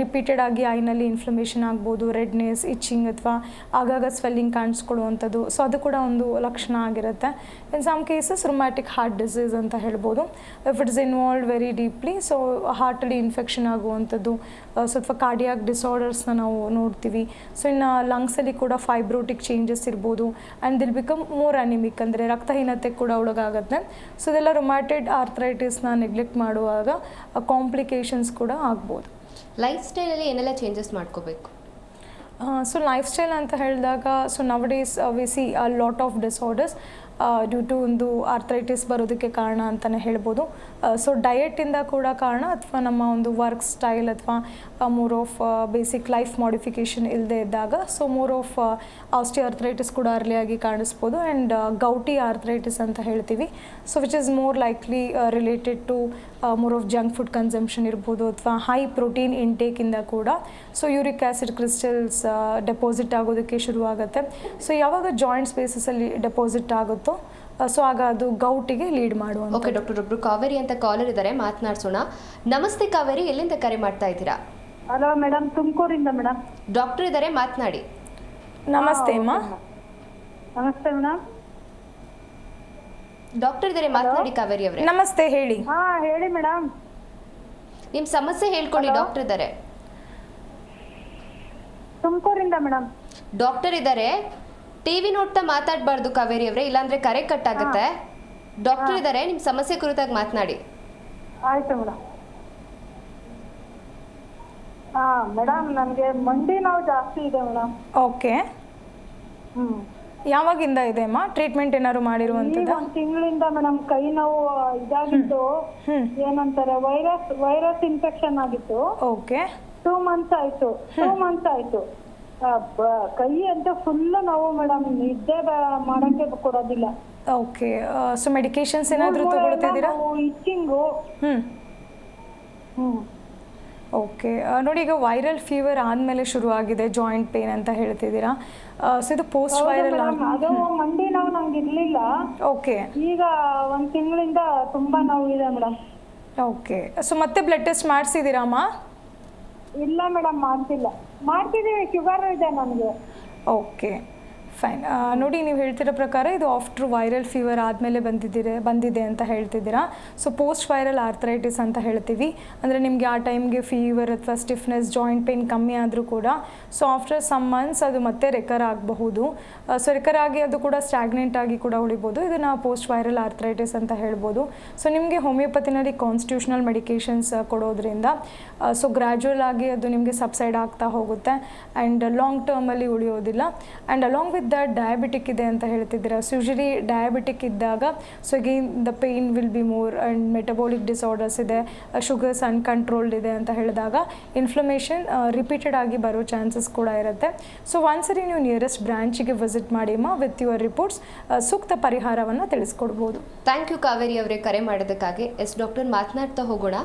ರಿಪೀಟೆಡ್ ಆಗಿ ಐನಲ್ಲಿ ಇನ್ಫ್ಲಮೇಷನ್ ಆಗ್ಬೋದು ರೆಡ್ನೆಸ್ ಇಚ್ಚಿಂಗ್ ಅಥವಾ ಆಗಾಗ ಸ್ವೆಲ್ಲಿಂಗ್ ಕಾಣಿಸ್ಕೊಳ್ಳುವಂಥದ್ದು ಸೊ ಅದು ಕೂಡ ಒಂದು ಲಕ್ಷಣ ಆಗಿರುತ್ತೆ. In some cases rheumatic heart disease ಅಂತ ಹೇಳ್ಬೋದು. If it's involve very deeply so ಹಾರ್ಟಲ್ಲಿ infection ಆಗುವಂಥದ್ದು ಸ್ವಲ್ಪ ಕಾರ್ಡಿಯಾಕ್ ಡಿಸಾರ್ಡರ್ಸ್ನ ನಾವು ನೋಡ್ತೀವಿ. ಸೊ ಇನ್ನು ಲಂಗ್ಸಲ್ಲಿ ಕೂಡ ಫೈಬ್ರೋಟಿಕ್ ಚೇಂಜಸ್ ಇರ್ಬೋದು. And they'll become more anaemic ಅಂದರೆ ರಕ್ತಹೀನತೆ ಕೂಡ ಒಳಗಾಗುತ್ತೆ ಸೊ ಇದೆಲ್ಲ ರೊಮ್ಯಾಟೆಡ್ ಆರ್ಥರೈಟಿಸ್ನ ನೆಗ್ಲೆಕ್ಟ್ ಮಾಡುವಾಗ ಕಾಂಪ್ಲಿಕೇಶನ್ಸ್ ಕೂಡ ಆಗ್ಬೋದು. ಲೈಫ್ ಸ್ಟೈಲಲ್ಲಿ ಏನೆಲ್ಲ ಚೇಂಜಸ್ ಮಾಡ್ಕೋಬೇಕು? ಸೊ ಲೈಫ್ ಸ್ಟೈಲ್ ಅಂತ ಹೇಳಿದಾಗ so nowadays we see lot of disorders due to ಒಂದು ಆರ್ಥ್ರೈಟಿಸ್ ಬರೋದಕ್ಕೆ ಕಾರಣ ಅಂತಲೇ ಹೇಳ್ಬೋದು. ಸೊ ಡಯೆಟಿಂದ ಕೂಡ ಕಾರಣ ಅಥವಾ ನಮ್ಮ ಒಂದು ವರ್ಕ್ ಸ್ಟೈಲ್ ಅಥವಾ more of basic life modification ಇಲ್ಲದೆ ಇದ್ದಾಗ ಸೊ ಮೋರ್ ಆಫ್ ಆಸ್ಟಿ ಆರ್ಥ್ರೈಟಿಸ್ ಕೂಡ ಅರ್ಲಿಯಾಗಿ ಕಾಣಿಸ್ಬೋದು ಆ್ಯಂಡ್ ಗೌಟಿ ಆರ್ಥ್ರೈಟಿಸ್ ಅಂತ ಹೇಳ್ತೀವಿ. So which is more likely related to more of junk food consumption ಇರ್ಬೋದು ಅಥವಾ ಹೈ ಪ್ರೋಟೀನ್ ಇಂಟೇಕಿಂದ ಕೂಡ. So uric acid crystals deposit ಆಗೋದಕ್ಕೆ ಶುರುವಾಗುತ್ತೆ. ಸೊ ಯಾವಾಗ ಜಾಯಿಂಟ್ ಸ್ಪೇಸಸಲ್ಲಿ ಡೆಪಾಸಿಟ್ ಆಗುತ್ತೋ ಸೊ ಆಗ ಅದು ಗೌಟಿಗೆ ಲೀಡ್ ಮಾಡುವ ಓಕೆ ಡಾಕ್ಟರ್ ಒಬ್ರು ಕಾವೇರಿ ಅಂತ ಕಾಲರ್ ಇದ್ದಾರೆ ಮಾತನಾಡ್ಸೋಣ. ನಮಸ್ತೆ ಕಾವೇರಿ ಎಲ್ಲಿಂದ ಕರೆ ಮಾಡ್ತಾ ಇದ್ದೀರಾ? ಹಲೋ ಮೇಡಮ್ ತುಮಕೂರಿಂದ ಮೇಡಮ್ ಡಾಕ್ಟರ್ ಇದ್ದಾರೆ ಮಾತನಾಡಿ. ನಮಸ್ತೆ ಅಮ್ಮ. ನಮಸ್ತೆ ಮೇಡಮ್ ಡಾಕ್ಟರ್ ಇದ್ದಾರೆ ಮಾತನಾಡಿ ಕಾವೇರಿ ಅವರೇ. ನಮಸ್ತೆ ಹೇಳಿ. ಹಾ ಹೇಳಿ ಮೇಡಮ್ ನಿಮ್ ಸಮಸ್ಯೆ ಹೇಳ್ಕೊಳ್ಳಿ ಡಾಕ್ಟರ್ ಇದ್ದಾರೆ. ತುಮಕೂರಿಂದ ಮೇಡಮ್ ಡಾಕ್ಟರ್ ಇದ್ದಾರೆ. ಟಿವಿ ನೋಡ್ತಾ ಮಾತಾಡಬಾರ್ದು ಕಾವೇರಿ ಅವರೇ ಇಲ್ಲಾಂದ್ರೆ ಕರೆ ಕಟ್ ಆಗುತ್ತೆ ಡಾಕ್ಟರ್ ಇದ್ದಾರೆ ನಿಮ್ ಸಮಸ್ಯೆ ಕುರಿತಾಗಿ ಮಾತನಾಡಿ. ಆಯ್ತು ಮೇಡಮ್ ಹಾ ಮೇಡಮ್ ನನಗೆ ಮಂಡಿ ನೋವು ಜಾಸ್ತಿ ಇದೆ ಮೇಡಮ್ ಓಕೆ. ಹ್ಮ್. ಯಾವಾಗಿಂದ ಇದೆ ಅಮ್ಮ? ಟ್ರೀಟ್ಮೆಂಟ್ ಏನಾದ್ರು ಮಾಡಿರುವಂತ ಒಂದ್ ತಿಂಗಳಿಂದ ಮೇಡಮ್ ಕೈ ನೋವು ಇದಾಗಿತ್ತು. ಏನಂತಾರೆ ವೈರಸ್ ವೈರಸ್ ಇನ್ಫೆಕ್ಷನ್ ಆಗಿತ್ತು. ಓಕೆ. ಟೂ ಮಂತ್ಸ್ ಆಯ್ತು. ಟೂ ಮಂತ್ಸ್ ಆಯ್ತು. ಆ, ಬ- ಕೈ ಅಂತ ಫುಲ್ ನೋವು ಮೇಡಮ್ ನಿದ್ದೆ ಬ- ಮಾಡಕ್ಕೆ ಕೊಡೋದಿಲ್ಲ. ಓಕೆ. ಸೊ ಮೆಡಿಕೇಶನ್ಸ್ ಏನಾದರೂ ತಗೊಳ್ತಿದ್ದೀರಾ ಇಚ್ಚಿಂಗು ಹ್ಮ್. ಓಕೆ ನೋಡಿ ಈಗ ವೈರಲ್ ಫೀವರ್ ಆದಮೇಲೆ ಶುರು ಆಗಿದೆ ಜಾಯಿಂಟ್ ಪೇನ್ ಅಂತ ಹೇಳ್ತಿದ್ದೀರಾ? ಸೊ ಇದು ಪೋಸ್ಟ್ ವೈರಲ್ ಅದು ಮಂಡಿ ನೋವು ನಂಗೆ ಇರಲಿಲ್ಲ. ಓಕೆ ಈಗ ಒಂದ್ ತಿಂಗಳಿಂದ ತುಂಬಾ ನೋವು ಇದೆ ಮೇಡಮ್ ಓಕೆ ಸೊ ಮತ್ತೆ ಬ್ಲಡ್ ಟೆಸ್ಟ್ ಮಾಡಿಸಿದ್ದೀರಾ ಅಮ್ಮ? ಇಲ್ಲ ಮೇಡಮ್ ಮಾಡ್ತಿಲ್ಲ ಮಾಡ್ತಿದ್ದೀವಿ ಶುಗರ್ ಇದೆ ನನಗೆ. ಓಕೆ ಫೈನ್ ನೋಡಿ, ನೀವು ಹೇಳ್ತಿರೋ ಪ್ರಕಾರ ಇದು ಆಫ್ಟರ್ ವೈರಲ್ ಫೀವರ್ ಆದಮೇಲೆ ಬಂದಿದ್ದೀರಿ, ಬಂದಿದೆ ಅಂತ ಹೇಳ್ತಿದ್ದೀರಾ? ಸೊ ಪೋಸ್ಟ್ ವೈರಲ್ ಆರ್ಥರೈಟಿಸ್ ಅಂತ ಹೇಳ್ತೀವಿ. ಅಂದರೆ ನಿಮಗೆ ಆ ಟೈಮ್ಗೆ ಫೀವರ್ ಅಥವಾ ಸ್ಟಿಫ್ನೆಸ್ ಜಾಯಿಂಟ್ ಪೇನ್ ಕಮ್ಮಿ ಆದರೂ ಕೂಡ ಸೊ ಆಫ್ಟರ್ ಸಮ್ ಮಂತ್ಸ್ ಅದು ಮತ್ತೆ ರೆಕರ್ ಆಗಬಹುದು. ಸೊ ರೆಕರ್ ಆಗಿ ಅದು ಕೂಡ ಸ್ಟ್ಯಾಗ್ನೆಂಟ್ ಆಗಿ ಕೂಡ ಉಳಿಬೋದು ಇದನ್ನು ಪೋಸ್ಟ್ ವೈರಲ್ ಆರ್ಥರೈಟಿಸ್ ಅಂತ ಹೇಳ್ಬೋದು. ಸೊ ನಿಮಗೆ ಹೋಮಿಯೋಪತಿನಲ್ಲಿ ಕಾನ್ಸ್ಟಿಟ್ಯೂಷನಲ್ ಮೆಡಿಕೇಷನ್ಸ್ ಕೊಡೋದ್ರಿಂದ ಸೊ ಗ್ರ್ಯಾಜುವಲ್ ಆಗಿ ಅದು ನಿಮಗೆ ಸಬ್ಸೈಡ್ ಆಗ್ತಾ ಹೋಗುತ್ತೆ. ಆ್ಯಂಡ್ ಲಾಂಗ್ ಟರ್ಮಲ್ಲಿ ಉಳಿಯೋದಿಲ್ಲ. And along with the diabetic ಇದೆ ಅಂತ ಹೇಳ್ತಿದ್ದೀರಾ? ಸೊ ಯೂಶಲಿ ಡಯಾಬಿಟಿಕ್ ಇದ್ದಾಗ so again the pain will be more and metabolic disorders ಇದೆ ಶುಗರ್ಸ್ ಅನ್ಕಂಟ್ರೋಲ್ಡ್ ಇದೆ ಅಂತ ಹೇಳಿದಾಗ ಇನ್ಫ್ಲಮೇಷನ್ ರಿಪೀಟೆಡ್ ಆಗಿ ಬರೋ ಚಾನ್ಸಸ್ ಕೂಡ ಇರುತ್ತೆ. ಸೊ ಒಂದ್ಸರಿ ನೀವು ನಿಯರೆಸ್ಟ್ ಬ್ರಾಂಚಿಗೆ ವಿಸಿಟ್ ಮಾಡಿಮ್ಮ ವಿತ್ ಯುವರ್ ರಿಪೋರ್ಟ್ಸ್ ಸೂಕ್ತ ಪರಿಹಾರವನ್ನು ತಿಳಿಸ್ಕೊಡ್ಬೋದು. ಥ್ಯಾಂಕ್ ಯು ಕಾವೇರಿ ಅವರೇ ಕರೆ ಮಾಡೋದಕ್ಕಾಗಿ ಎಸ್, ಡಾಕ್ಟರ್ ಮಾತನಾಡ್ತಾ ಹೋಗೋಣ.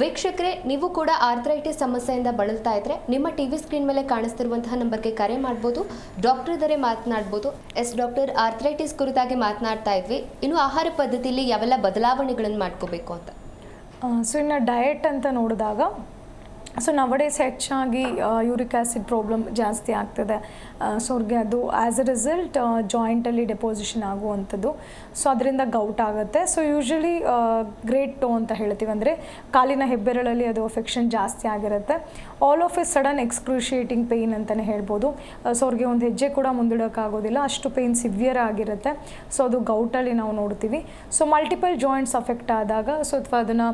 ವೀಕ್ಷಕರೇ, ನೀವು ಕೂಡ ಆರ್ಥರೈಟಿಸ್ ಸಮಸ್ಯೆಯಿಂದ ಬಳಲ್ತಾ ಇದ್ರೆ ನಿಮ್ಮ ಟಿವಿ ಸ್ಕ್ರೀನ್ ಮೇಲೆ ಕಾಣಿಸ್ತಿರುವಂತಹ ನಂಬರ್ಗೆ ಕರೆ ಮಾಡ್ಬೋದು. ಡಾಕ್ಟರ್ ಇದ್ದಾರೆ ಮಾತನಾಡ್ಬೋದು. ಎಸ್, ಡಾಕ್ಟರ್ ಆರ್ಥರೈಟಿಸ್ ಕುರಿತಾಗಿ ಮಾತನಾಡ್ತಾ ಇದ್ವಿ. ಇನ್ನು ಆಹಾರ ಪದ್ಧತಿಯಲ್ಲಿ ಯಾವೆಲ್ಲ ಬದಲಾವಣೆಗಳನ್ನು ಮಾಡ್ಕೋಬೇಕು ಅಂತ? ಸೊ ಇನ್ನು ಡಯಟ್ ಅಂತ ನೋಡಿದಾಗ ಸೊ ನವಡೇಸ್ ಹೆಚ್ಚಾಗಿ ಯೂರಿಕ್ ಆ್ಯಸಿಡ್ ಪ್ರಾಬ್ಲಮ್ ಜಾಸ್ತಿ ಆಗ್ತದೆ. ಸೊ ಅವ್ರಿಗೆ ಅದು ಆ್ಯಸ್ ಎ ರಿಸಲ್ಟ್ ಜಾಯಿಂಟಲ್ಲಿ ಡೆಪೋಸಿಷನ್ ಆಗುವಂಥದ್ದು. ಸೊ ಅದರಿಂದ ಗೌಟ್ ಆಗುತ್ತೆ. ಸೊ ಯೂಶ್ವಲಿ ಗ್ರೇಟ್ ಟೋ ಅಂತ ಹೇಳ್ತೀವಿ. ಅಂದರೆ ಕಾಲಿನ ಹೆಬ್ಬೆರಳಲ್ಲಿ ಅದು ಅಫೆಕ್ಷನ್ ಜಾಸ್ತಿ ಆಗಿರುತ್ತೆ. All of a sudden excruciating pain ಅಂತಲೇ ಹೇಳ್ಬೋದು. ಸೊ ಅವ್ರಿಗೆ ಒಂದು ಹೆಜ್ಜೆ ಕೂಡ ಮುಂದಿಡೋಕ್ಕಾಗೋದಿಲ್ಲ. ಅಷ್ಟು ಪೇಯ್ನ್ ಸಿವಿಯರ್ ಆಗಿರುತ್ತೆ. ಸೊ ಅದು ಗೌಟಲ್ಲಿ ನಾವು ನೋಡ್ತೀವಿ. ಸೊ ಮಲ್ಟಿಪಲ್ ಜಾಯಿಂಟ್ಸ್ ಅಫೆಕ್ಟ್ ಆದಾಗ ಸೊ ಅಥವಾ ಅದನ್ನು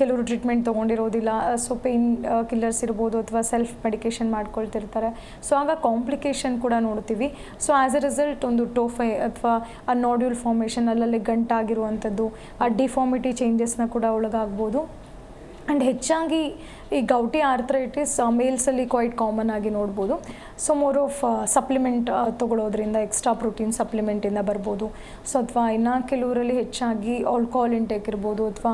ಕೆಲವರು ಟ್ರೀಟ್ಮೆಂಟ್ ತೊಗೊಂಡಿರೋದಿಲ್ಲ. ಸೊ ಪೇಯ್ನ್ ಕಿಲ್ಲರ್ಸ್ ಇರ್ಬೋದು ಅಥವಾ ಸೆಲ್ಫ್ ಮೆಡಿಕೇಷನ್ ಮಾಡ್ಕೊಳ್ತಿರ್ತಾರೆ. ಸೊ ಆಗ ಕಾಂಪ್ಲಿಕೇಶನ್ ಕೂಡ ನೋಡ್ತೀವಿ. ಸೊ ಆ್ಯಸ್ ಎ ರಿಸಲ್ಟ್ ಒಂದು ಟೋಫೈ ಅಥವಾ ಆ ನಾಡ್ಯೂಲ್ ಫಾರ್ಮೇಷನ್ ಅಲ್ಲಲ್ಲಿ ಗಂಟಾಗಿರುವಂಥದ್ದು, ಆ ಡಿಫಾರ್ಮಿಟಿ ಚೇಂಜಸ್ನ ಕೂಡ ಒಳಗಾಗ್ಬೋದು. ಆ್ಯಂಡ್ ಹೆಚ್ಚಾಗಿ ಈ ಗೌಟಿ ಆರ್ಥ್ರೈಟಿಸ್ ಮೇಲ್ಸಲ್ಲಿ ಕ್ವೈಟ್ ಕಾಮನ್ ಆಗಿ ನೋಡ್ಬೋದು. ಸೊ ಮೋರ್ ಆಫ್ ಸಪ್ಲಿಮೆಂಟ್ ತೊಗೊಳೋದ್ರಿಂದ ಎಕ್ಸ್ಟ್ರಾ ಪ್ರೋಟೀನ್ ಸಪ್ಲಿಮೆಂಟಿಂದ ಬರ್ಬೋದು. ಸೊ ಅಥವಾ ಇನ್ನು ಕೆಲವರಲ್ಲಿ ಹೆಚ್ಚಾಗಿ ಆಲ್ಕೋಹಾಲ್ ಇಂಟೇಕ್ ಇರ್ಬೋದು, ಅಥವಾ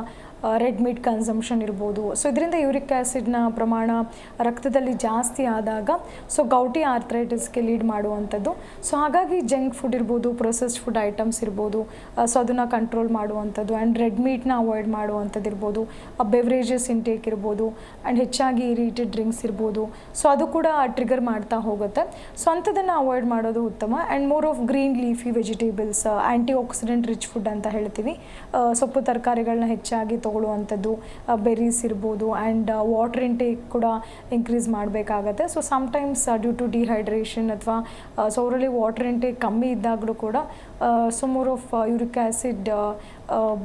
ರೆಡ್ ಮೀಟ್ ಕನ್ಸಂಪ್ಷನ್ ಇರ್ಬೋದು. ಸೊ ಇದರಿಂದ ಯೂರಿಕ್ ಆ್ಯಸಿಡ್ನ ಪ್ರಮಾಣ ರಕ್ತದಲ್ಲಿ ಜಾಸ್ತಿ ಆದಾಗ ಸೊ ಗೌಟಿ ಆರ್ಥ್ರೈಟಿಸ್ಗೆ ಲೀಡ್ ಮಾಡುವಂಥದ್ದು. ಸೊ ಹಾಗಾಗಿ ಜಂಕ್ ಫುಡ್ ಇರ್ಬೋದು ಪ್ರೊಸೆಸ್ಡ್ ಫುಡ್ ಐಟಮ್ಸ್ ಇರ್ಬೋದು ಸೊ ಅದನ್ನು ಕಂಟ್ರೋಲ್ ಮಾಡುವಂಥದ್ದು ಆ್ಯಂಡ್ ರೆಡ್ ಮೀಟ್ನ ಅವಾಯ್ಡ್ ಮಾಡುವಂಥದ್ದು ಇರ್ಬೋದು. ಬೆವ್ರೇಜಸ್ ಇಂಟೇಕ್ ಇರ್ಬೋದು ಆ್ಯಂಡ್ ಹೆಚ್ಚಾಗಿ ರೀಟೆಡ್ ಡ್ರಿಂಕ್ಸ್ ಇರ್ಬೋದು. ಸೊ ಅದು ಕೂಡ ಟ್ರಿಗರ್ ಮಾಡ್ತಾ ಹೋಗುತ್ತೆ. ಸೊ ಅಂಥದ್ದನ್ನು ಅವಾಯ್ಡ್ ಮಾಡೋದು ಉತ್ತಮ. And more of green leafy vegetables antioxidant rich food ಅಂತ ಹೇಳ್ತೀವಿ. ಸೊಪ್ಪು ತರಕಾರಿಗಳನ್ನ ಹೆಚ್ಚಾಗಿ ತಗೊಳ್ಳುವಂಥದ್ದು ಬೆರೀಸ್ ಇರ್ಬೋದು ಆ್ಯಂಡ್ ವಾಟರ್ ಇಂಟೇಕ್ ಕೂಡ ಇನ್ಕ್ರೀಸ್ ಮಾಡಬೇಕಾಗತ್ತೆ. So sometimes due to dehydration ಅಥವಾ ಸೊ ಅವರಲ್ಲಿ ವಾಟರ್ ಇಂಟೇಕ್ ಕಮ್ಮಿ ಇದ್ದಾಗಲೂ ಕೂಡ so more of uric acid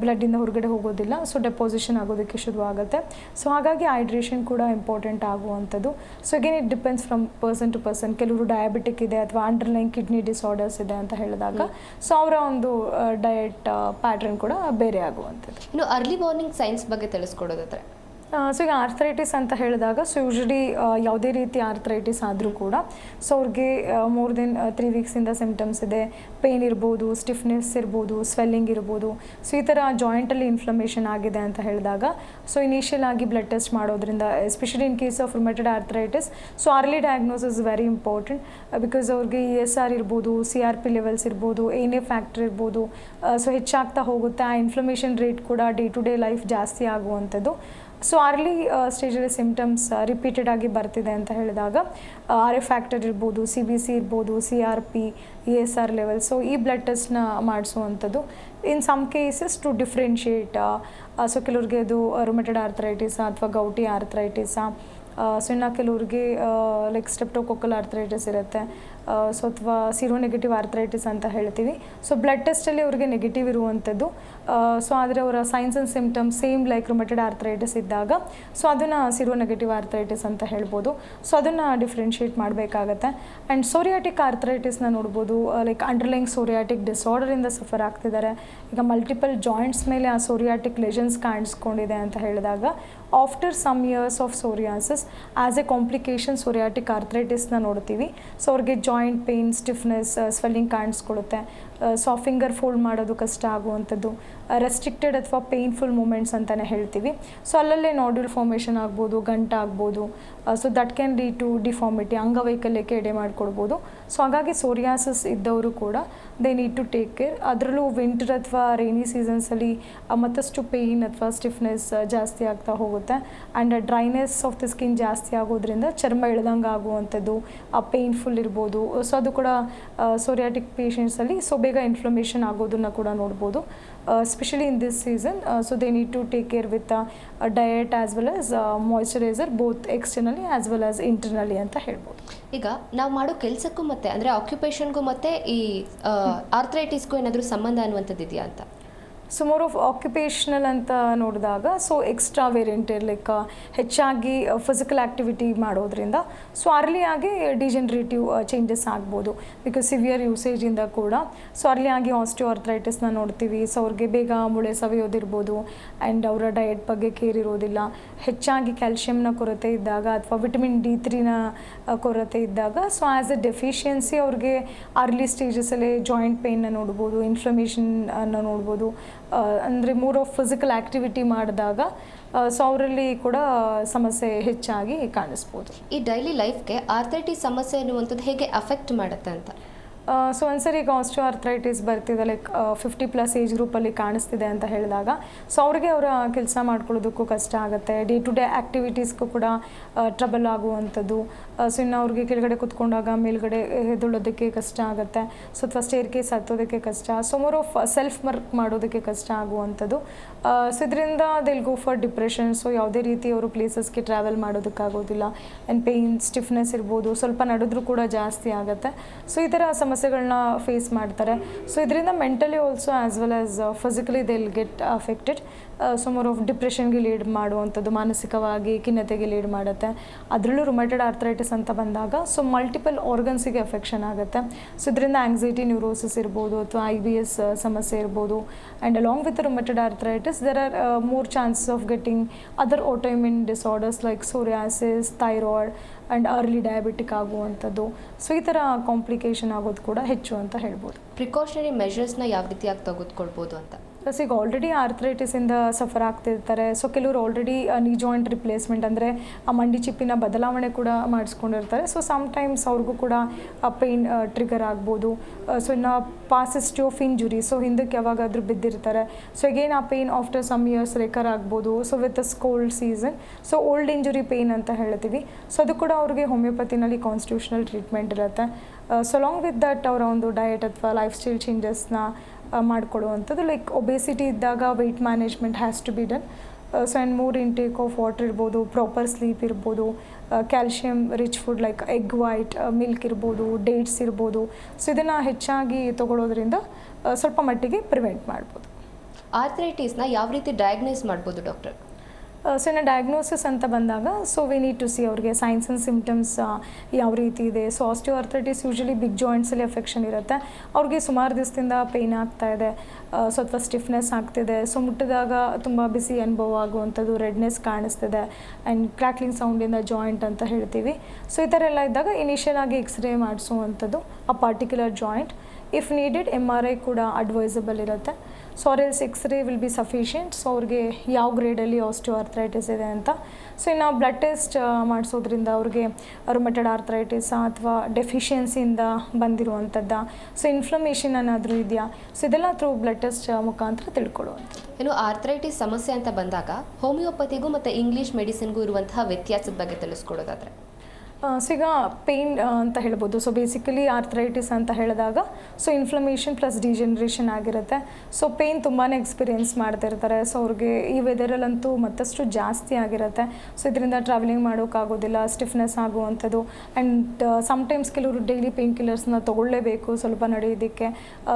ಬ್ಲಡ್ಡಿಂದ ಹೊರಗಡೆ ಹೋಗೋದಿಲ್ಲ. ಸೊ ಡೆಪೋಸಿಷನ್ ಆಗೋದಕ್ಕೆ ಶುರುವಾಗುತ್ತೆ. ಸೊ ಹಾಗಾಗಿ ಹೈಡ್ರೇಷನ್ ಕೂಡ ಇಂಪಾರ್ಟೆಂಟ್ ಆಗುವಂಥದ್ದು. So again it depends from person to person ಕೆಲವರು ಡಯಾಬಿಟಿಕ್ ಇದೆ ಅಥವಾ ಅಂಡರ್ಲೈನ್ ಕಿಡ್ನಿ ಡಿಸಾರ್ಡರ್ಸ್ ಇದೆ ಅಂತ ಹೇಳಿದಾಗ ಸೊ ಅವರ ಒಂದು ಡಯಟ್ ಪ್ಯಾಟ್ರನ್ ಕೂಡ ಬೇರೆ ಆಗುವಂಥದ್ದು. ಇನ್ನು ಅರ್ಲಿ ವಾರ್ನಿಂಗ್ ಸೈನ್ಸ್ ಬಗ್ಗೆ ತಿಳಿಸ್ಕೊಡೋದಾದ್ರೆ ಸೊ ಈಗ ಆರ್ಥರೈಟಿಸ್ ಅಂತ ಹೇಳಿದಾಗ ಸೊ ಯೂಶಲಿ ಯಾವುದೇ ರೀತಿ ಆರ್ಥ್ರೈಟಿಸ್ ಆದರೂ ಕೂಡ ಸೊ ಅವ್ರಿಗೆ ಮೋರ್ ದೆನ್ ತ್ರೀ ವೀಕ್ಸಿಂದ ಸಿಂಪ್ಟಮ್ಸ್ ಇದೆ ಪೇಯ್ನ್ ಇರ್ಬೋದು ಸ್ಟಿಫ್ನೆಸ್ ಇರ್ಬೋದು ಸ್ವೆಲ್ಲಿಂಗ್ ಇರ್ಬೋದು. ಸೊ ಈ ಥರ ಜಾಯಿಂಟಲ್ಲಿ ಇನ್ಫ್ಲಮೇಷನ್ ಆಗಿದೆ ಅಂತ ಹೇಳಿದಾಗ ಸೊ ಇನಿಷಿಯಲ್ ಆಗಿ ಬ್ಲಡ್ ಟೆಸ್ಟ್ ಮಾಡೋದ್ರಿಂದ especially in case of rheumatoid arthritis so early diagnose is very important because ಅವ್ರಿಗೆ ಇ ಎಸ್ ಆರ್ ಇರ್ಬೋದು ಸಿ ಆರ್ ಪಿ ಲೆವೆಲ್ಸ್ ಇರ್ಬೋದು ಏನೇ ಫ್ಯಾಕ್ಟ್ರ್ ಇರ್ಬೋದು ಸೊ ಹೆಚ್ಚಾಗ್ತಾ ಹೋಗುತ್ತೆ. ಆ ಇನ್ಫ್ಲಮೇಷನ್ ರೇಟ್ ಕೂಡ ಡೇ ಟು ಡೇ ಲೈಫ್ ಜಾಸ್ತಿ ಆಗುವಂಥದ್ದು. ಸೊ ಅರ್ಲಿ ಸ್ಟೇಜಲ್ಲಿ ಸಿಂಪ್ಟಮ್ಸ್ ರಿಪೀಟೆಡ್ ಆಗಿ ಬರ್ತಿದೆ ಅಂತ ಹೇಳಿದಾಗ ಆರ್ ಎಫ್ ಫ್ಯಾಕ್ಟರ್ ಇರ್ಬೋದು ಸಿ ಬಿ ಸಿ ಇರ್ಬೋದು C R P E S R level so ಈ ಬ್ಲಡ್ ಟೆಸ್ಟ್ನ ಮಾಡಿಸುವಂಥದ್ದು. In some cases to differentiate so ಕೆಲವ್ರಿಗೆ ಅದು ರೊಮೆಟೆಡ್ ಆರ್ಥರೈಟಿಸಾ ಅಥವಾ ಗೌಟಿ ಆರ್ಥರೈಟಿಸ್ ಸೊ ಇನ್ನು ಕೆಲವ್ರಿಗೆ ಲೈಕ್ ಸ್ಟೆಪ್ಟೋಕೊಕಲ್ ಆರ್ಥರೈಟಿಸ್ ಇರುತ್ತೆ ಸೊ ಅಥವಾ ಸಿರೋ ನೆಗೆಟಿವ್ ಆರ್ಥರೈಟಿಸ್ ಅಂತ ಹೇಳ್ತೀವಿ. ಸೊ ಬ್ಲಡ್ ಟೆಸ್ಟಲ್ಲಿ ಅವ್ರಿಗೆ ನೆಗೆಟಿವ್ ಇರುವಂಥದ್ದು. ಸೊ ಆದರೆ ಅವರ signs and symptoms same like rheumatoid arthritis ಇದ್ದಾಗ ಸೊ ಅದನ್ನು ಸಿರೋ ನೆಗೆಟಿವ್ ಆರ್ಥರೈಟಿಸ್ ಅಂತ ಹೇಳ್ಬೋದು. ಸೊ ಅದನ್ನು ಡಿಫ್ರೆನ್ಷಿಯೇಟ್ ಮಾಡಬೇಕಾಗತ್ತೆ. ಆ್ಯಂಡ್ ಸೋರಿಯಾಟಿಕ್ ಆರ್ಥರೈಟಿಸ್ನ ನೋಡ್ಬೋದು ಲೈಕ್ ಅಂಡರ್ಲೈಂಗ್ ಸೋರಿಯಾಟಿಕ್ ಡಿಸಾರ್ಡರಿಂದ ಸಫರ್ ಆಗ್ತಿದ್ದಾರೆ ಈಗ ಮಲ್ಟಿಪಲ್ ಜಾಯಿಂಟ್ಸ್ ಮೇಲೆ ಆ ಸೋರಿಯಾಟಿಕ್ ಲೆಜನ್ಸ್ ಕಾಣಿಸ್ಕೊಂಡಿದೆ ಅಂತ ಹೇಳಿದಾಗ after some years of psoriasis as a complication psoriatic ಆರ್ಥರೈಟಿಸ್ನ ನೋಡ್ತೀವಿ. ಸೊ ಅವ್ರಿಗೆ ಜಾಯಿಂಟ್ ಪೇನ್ ಸ್ಟಿಫ್ನೆಸ್ ಸ್ವೆಲ್ಲಿಂಗ್ ಕಾಣಿಸ್ಕೊಳ್ಳುತ್ತೆ ಸೊ ಫಿಂಗರ್ ಫೋಲ್ಡ್ ಮಾಡೋದು ಕಷ್ಟ ಆಗುವಂಥದ್ದು. ರೆಸ್ಟ್ರಿಕ್ಟೆಡ್ ಅಥವಾ ಪೇನ್ಫುಲ್ ಮೂಮೆಂಟ್ಸ್ ಅಂತಲೇ ಹೇಳ್ತೀವಿ. ಸೊ ಅಲ್ಲಲ್ಲೇ ನೋಡ್ಯೂಲ್ ಫಾರ್ಮೇಷನ್ ಆಗ್ಬೋದು, ಗಂಟ ಆಗ್ಬೋದು so that can lead to deformity ಅಂಗವೈಕಲ್ಯಕ್ಕೆ ಎಡೆ ಮಾಡಿಕೊಡ್ಬೋದು. ಸೊ ಹಾಗಾಗಿ ಸೋರಿಯಾಸಿಸ್ ಇದ್ದವರು ಕೂಡ they need to take care ಅದರಲ್ಲೂ ವಿಂಟರ್ ಅಥವಾ ರೈನಿ ಸೀಸನ್ಸಲ್ಲಿ ಮತ್ತಷ್ಟು ಪೇಯ್ನ್ ಅಥವಾ ಸ್ಟಿಫ್ನೆಸ್ ಜಾಸ್ತಿ ಆಗ್ತಾ ಹೋಗುತ್ತೆ. And dryness of the skin ಜಾಸ್ತಿ ಆಗೋದ್ರಿಂದ ಚರ್ಮ ಇಳ್ದಂಗೆ ಆಗುವಂಥದ್ದು ಪೇಯ್ನ್ಫುಲ್ ಇರ್ಬೋದು. ಸೊ ಅದು ಕೂಡ ಸೋರಿಯಾಟಿಕ್ ಪೇಷಂಟ್ಸಲ್ಲಿ ಸೊ ಬೇಗ ಇನ್ಫ್ಲಮೇಷನ್ ಆಗೋದನ್ನು ಕೂಡ ನೋಡ್ಬೋದು. Specially in this season so they need to take care with diet as well as moisturizer both externally as well as internally ಅಂತ ಹೇಳ್ಬೋದು. ಈಗ ನಾವು ಮಾಡೋ ಕೆಲಸಕ್ಕೂ ಮತ್ತೆ ಅಂದರೆ ಆಕ್ಯುಪೇಷನ್ಗೂ ಮತ್ತೆ ಈ ಆರ್ಥ್ರೈಟಿಸ್ಗೂ ಏನಾದರೂ ಸಂಬಂಧ ಅನ್ನುವಂಥದ್ದು ಇದೆಯಾ ಅಂತ? ಸೊ ಮೋರ್ ಆಫ್ ಆಕ್ಯುಪೇಷನಲ್ ಅಂತ ನೋಡಿದಾಗ ಸೊ ಎಕ್ಸ್ಟ್ರಾ ವೇರಿಯಂಟ್ ಲೈಕ್ ಹೆಚ್ಚಾಗಿ ಫಿಸಿಕಲ್ ಆ್ಯಕ್ಟಿವಿಟಿ ಮಾಡೋದ್ರಿಂದ ಸೊ ಅರ್ಲಿಯಾಗಿ ಡಿಜೆನ್ರೇಟಿವ್ ಚೇಂಜಸ್ ಆಗ್ಬೋದು. ಬಿಕಾಸ್ ಸಿವಿಯರ್ ಯೂಸೇಜಿಂದ ಕೂಡ ಸೊ ಅರ್ಲಿಯಾಗಿ ಆಸ್ಟಿಯೋ ಆರ್ಥರೈಟಿಸ್ನ ನೋಡ್ತೀವಿ. ಸೊ ಅವ್ರಿಗೆ ಬೇಗ ಮುಳೆ ಸವಿಯೋದಿರ್ಬೋದು. ಆ್ಯಂಡ್ ಅವರ ಡಯಟ್ ಬಗ್ಗೆ ಕೇರ್ ಇರೋದಿಲ್ಲ. ಹೆಚ್ಚಾಗಿ ಕ್ಯಾಲ್ಶಿಯಂನ ಕೊರತೆ ಇದ್ದಾಗ, ಅಥವಾ ವಿಟಮಿನ್ ಡಿ ತ್ರೀನ ಕೊರತೆ ಇದ್ದಾಗ ಸೊ ಆ್ಯಸ್ ಎ ಡೆಫಿಷಿಯನ್ಸಿ ಅವ್ರಿಗೆ ಅರ್ಲಿ ಸ್ಟೇಜಸಲ್ಲೇ ಜಾಯಿಂಟ್ ಪೇಯ್ನ ನೋಡ್ಬೋದು ಇನ್ಫ್ಲಮೇಷನ್ ಅನ್ನು ನೋಡ್ಬೋದು. ಅಂದರೆ ಮೂರ್ ಆಫ್ ಫಿಸಿಕಲ್ ಆ್ಯಕ್ಟಿವಿಟಿ ಮಾಡಿದಾಗ ಸೊ ಅವರಲ್ಲಿ ಕೂಡ ಸಮಸ್ಯೆ ಹೆಚ್ಚಾಗಿ ಕಾಣಿಸ್ಬೋದು. ಈ ಡೈಲಿ ಲೈಫ್ಗೆ ಆರ್ಥರಿಟಿ ಸಮಸ್ಯೆ ಅನ್ನುವಂಥದ್ದು ಹೇಗೆ ಅಫೆಕ್ಟ್ ಮಾಡುತ್ತೆ ಅಂತ? ಸೊ ಒಂದ್ಸರಿ ಈಗ ಆಸ್ಟ್ರೋ ಆರ್ಥ್ರೈಟಿಸ್ ಬರ್ತಿದೆ ಲೈಕ್ ಫಿಫ್ಟಿ ಪ್ಲಸ್ ಏಜ್ ಗ್ರೂಪಲ್ಲಿ ಕಾಣಿಸ್ತಿದೆ ಅಂತ ಹೇಳಿದಾಗ ಸೊ ಅವ್ರಿಗೆ ಅವರ ಕೆಲಸ ಮಾಡ್ಕೊಳ್ಳೋದಕ್ಕೂ ಕಷ್ಟ ಆಗುತ್ತೆ. ಡೇ ಟು ಡೇ ಆ್ಯಕ್ಟಿವಿಟೀಸ್ಗೂ ಕೂಡ ಟ್ರಬಲ್ ಆಗುವಂಥದ್ದು. ಸೊ ಇನ್ನು ಅವ್ರಿಗೆ ಕೆಳಗಡೆ ಕುತ್ಕೊಂಡಾಗ ಮೇಲ್ಗಡೆ ಹೆದೊಳ್ಳೋದಕ್ಕೆ ಕಷ್ಟ ಆಗುತ್ತೆ. ಸೊ ಅಥವಾ ಸ್ಟೇರ್ ಕೇಸ್ ಹತ್ತೋದಕ್ಕೆ ಕಷ್ಟ. So more of self work ಮಾಡೋದಕ್ಕೆ ಕಷ್ಟ ಆಗುವಂಥದ್ದು. ಸೊ ಇದರಿಂದ they'll go for depression so ಯಾವುದೇ ರೀತಿ ಅವರು ಪ್ಲೇಸಸ್ಗೆ ಟ್ರಾವೆಲ್ ಮಾಡೋದಕ್ಕಾಗೋದಿಲ್ಲ. ಆ್ಯಂಡ್ ಪೇಯ್ನ್ ಸ್ಟಿಫ್ನೆಸ್ ಇರ್ಬೋದು, ಸ್ವಲ್ಪ ನಡೆದ್ರೂ ಕೂಡ ಜಾಸ್ತಿ ಆಗುತ್ತೆ. ಸೊ ಈ ಥರ ಸಮಸ್ಯೆಗಳನ್ನ ಫೇಸ್ ಮಾಡ್ತಾರೆ. ಸೊ ಇದರಿಂದ mentally also as well as physically they'll get affected so more of ಡಿಪ್ರೆಷನ್ಗೆ lead ಮಾಡುವಂಥದ್ದು, ಮಾನಸಿಕವಾಗಿ ಖಿನ್ನತೆಗೆ ಲೀಡ್ ಮಾಡುತ್ತೆ. ಅದರಲ್ಲೂ ರುಮೆಟೆಡ್ ಆರ್ಥರೈಟಿಸ್ ಅಂತ ಬಂದಾಗ ಸೊ ಮಲ್ಟಿಪಲ್ ಆರ್ಗನ್ಸಿಗೆ ಎಫೆಕ್ಷನ್ ಆಗುತ್ತೆ. ಸೊ ಇದರಿಂದ ಆಂಗ್ಸೈಟಿ ನ್ಯೂರೋಸಿಸ್ ಇರ್ಬೋದು, ಅಥವಾ ಐ ಬಿ ಎಸ್ ಸಮಸ್ಯೆ ಇರ್ಬೋದು. And along with rheumatoid arthritis there are more chances of getting other autoimmune disorders like psoriasis thyroid and early diabetic ಆಗುವಂಥದ್ದು. ಸೊ ಈ ಥರ ಕಾಂಪ್ಲಿಕೇಶನ್ ಆಗೋದು ಕೂಡ ಹೆಚ್ಚು ಅಂತ ಹೇಳ್ಬೋದು. ಪ್ರಿಕಾಷನರಿ ಮೆಷರ್ಸ್ನ ಯಾವ ರೀತಿಯಾಗಿ ತೆಗೆದುಕೊಳ್ಬೋದು ಅಂತ? ಪ್ಲಸ್ ಈಗ ಆಲ್ರೆಡಿ ಆರ್ಥರೈಟಿಸಿಂದ ಸಫರ್ ಆಗ್ತಿರ್ತಾರೆ. ಸೊ ಕೆಲವರು ಆಲ್ರೆಡಿ ನೀ ಜಾಯಿಂಟ್ ರಿಪ್ಲೇಸ್ಮೆಂಟ್ ಅಂದರೆ ಆ ಮಂಡಿ ಚಿಪ್ಪಿನ ಬದಲಾವಣೆ ಕೂಡ ಮಾಡಿಸ್ಕೊಂಡಿರ್ತಾರೆ. ಸೊ ಸಮ್ಟೈಮ್ಸ್ ಅವ್ರಿಗೂ ಕೂಡ ಪೇಯ್ನ್ ಟ್ರಿಗರ್ ಆಗ್ಬೋದು. ಸೊ ಇನ್ನು ಆಫ್ ಇಂಜುರಿ ಸೊ ಹಿಂದಕ್ಕೆ ಯಾವಾಗಾದರೂ ಬಿದ್ದಿರ್ತಾರೆ. ಸೊ ಎಗೇನ್ ಆ pain after some years recur ಆಗ್ಬೋದು. So with cold season so old injury pain ಅಂತ ಹೇಳ್ತೀವಿ. ಸೊ ಅದು ಕೂಡ ಅವ್ರಿಗೆ ಹೋಮಿಯೋಪತಿನಲ್ಲಿ ಕಾನ್ಸ್ಟಿಟ್ಯೂಷನಲ್ ಟ್ರೀಟ್ಮೆಂಟ್ ಇರುತ್ತೆ. ಸೊ ಲಾಂಗ್ ವಿತ್ ದಟ್ ಅವರ ಒಂದು ಡಯಟ್ ಅಥವಾ ಲೈಫ್ ಸ್ಟೈಲ್ ಚೇಂಜಸ್ನ ಮಾಡಿಕೊಡುವಂಥದ್ದು. ಲೈಕ್ ಒಬೇಸಿಟಿ ಇದ್ದಾಗ weight management has to be done so and more intake of water ಇರ್ಬೋದು ಪ್ರಾಪರ್ ಸ್ಲೀಪ್ ಇರ್ಬೋದು calcium rich food like egg white milk ಇರ್ಬೋದು ಡೇಟ್ಸ್ ಇರ್ಬೋದು. ಸೊ ಇದನ್ನು ಹೆಚ್ಚಾಗಿ ತಗೊಳ್ಳೋದ್ರಿಂದ ಸ್ವಲ್ಪ ಮಟ್ಟಿಗೆ ಪ್ರಿವೆಂಟ್ ಮಾಡ್ಬೋದು. ಆರ್ಥ್ರೈಟಿಸ್ನ ಯಾವ ರೀತಿ ಡಯಾಗ್ನೈಸ್ ಮಾಡ್ಬೋದು ಡಾಕ್ಟರ್ ಸೊ ಇನ್ನು ಡಯಾಗ್ನೋಸಿಸ್ ಅಂತ ಬಂದಾಗ so we need to see ಅವ್ರಿಗೆ ಸೈನ್ಸ್ ಆ್ಯಂಡ್ ಸಿಮ್ಟಮ್ಸ್ ಯಾವ ರೀತಿ ಇದೆ. So osteo arthritis usually big ಜಾಯಿಂಟ್ಸಲ್ಲಿ ಎಫೆಕ್ಷನ್ ಇರುತ್ತೆ. ಅವ್ರಿಗೆ ಸುಮಾರು ದಿವಸದಿಂದ ಪೇಯ್ನ್ ಆಗ್ತಾ ಇದೆ. ಸೊ ಅಥವಾ ಸ್ಟಿಫ್ನೆಸ್ ಆಗ್ತಿದೆ. ಸೊ ಮುಟ್ಟಿದಾಗ ತುಂಬ ಬಿಸಿ ಅನುಭವ ಆಗುವಂಥದ್ದು ರೆಡ್ನೆಸ್ ಕಾಣಿಸ್ತಿದೆ ಆ್ಯಂಡ್ ಕ್ರ್ಯಾಕ್ಲಿಂಗ್ ಸೌಂಡಿಂದ ಜಾಯಿಂಟ್ ಅಂತ ಹೇಳ್ತೀವಿ. ಸೊ ಈ ಥರ ಎಲ್ಲ ಇದ್ದಾಗ ಇನಿಷಿಯಲ್ ಆಗಿ ಎಕ್ಸ್ರೇ ಮಾಡಿಸುವಂಥದ್ದು, ಆ particular joint if needed M R I ಕೂಡ ಅಡ್ವೈಸಬಲ್ ಇರುತ್ತೆ. So or else x ray will be sufficient so ಅವ್ರಿಗೆ ಯಾವ ಗ್ರೇಡಲ್ಲಿ ಆಸ್ಟಿಯೋ ಆರ್ಥ್ರೈಟಿಸ್ ಇದೆ ಅಂತ. ಸೊ ಇನ್ನು ಬ್ಲಡ್ ಟೆಸ್ಟ್ ಮಾಡಿಸೋದ್ರಿಂದ ಅವ್ರಿಗೆ ರೊಮೆಟೆಡ್ ಆರ್ಥ್ರೈಟಿಸ್ ಅಥವಾ ಡೆಫಿಷಿಯನ್ಸಿಯಿಂದ ಬಂದಿರುವಂಥದ್ದು. ಸೊ ಇನ್ಫ್ಲಮೇಷನ್ ಏನಾದರೂ ಇದೆಯಾ? ಸೊ ಇದೆಲ್ಲ ಥ್ರೂ ಬ್ಲಡ್ ಟೆಸ್ಟ್ ಮುಖಾಂತರ ತಿಳ್ಕೊಳ್ಳುವಂಥದ್ದು. ಇನ್ನು ಆರ್ಥ್ರೈಟಿಸ್ ಸಮಸ್ಯೆ ಅಂತ ಬಂದಾಗ ಹೋಮಿಯೋಪತಿಗೂ ಮತ್ತು ಇಂಗ್ಲಿಷ್ ಮೆಡಿಸಿನ್ಗೂ ಇರುವಂತಹ ವ್ಯತ್ಯಾಸದ ಬಗ್ಗೆ ತಿಳಿಸ್ಕೊಡೋದಾದ್ರೆ. ಸೊ ಈಗ ಪೇಯ್ನ್ ಅಂತ ಹೇಳ್ಬೋದು. ಸೊ ಬೇಸಿಕಲಿ ಆರ್ಥ್ರೈಟಿಸ್ ಅಂತ ಹೇಳಿದಾಗ ಸೊ ಇನ್ಫ್ಲಮೇಷನ್ ಪ್ಲಸ್ ಡಿಜನ್ರೇಷನ್ ಆಗಿರುತ್ತೆ. ಸೊ ಪೇಯ್ನ್ ತುಂಬಾ ಎಕ್ಸ್ಪೀರಿಯೆನ್ಸ್ ಮಾಡ್ತಿರ್ತಾರೆ ಸೊ ಅವ್ರಿಗೆ ಈ ವೆದರಲ್ಲಂತೂ ಮತ್ತಷ್ಟು ಜಾಸ್ತಿ ಆಗಿರುತ್ತೆ. ಸೊ ಇದರಿಂದ ಟ್ರಾವೆಲಿಂಗ್ ಮಾಡೋಕ್ಕಾಗೋದಿಲ್ಲ ಸ್ಟಿಫ್ನೆಸ್ ಆಗುವಂಥದ್ದು. ಆ್ಯಂಡ್ ಸಮ್ಟೈಮ್ಸ್ ಕೆಲವರು ಡೈಲಿ ಪೇನ್ ಕಿಲ್ಲರ್ಸ್ನ ತೊಗೊಳ್ಳೇಬೇಕು ಸ್ವಲ್ಪ ನಡೆಯೋದಕ್ಕೆ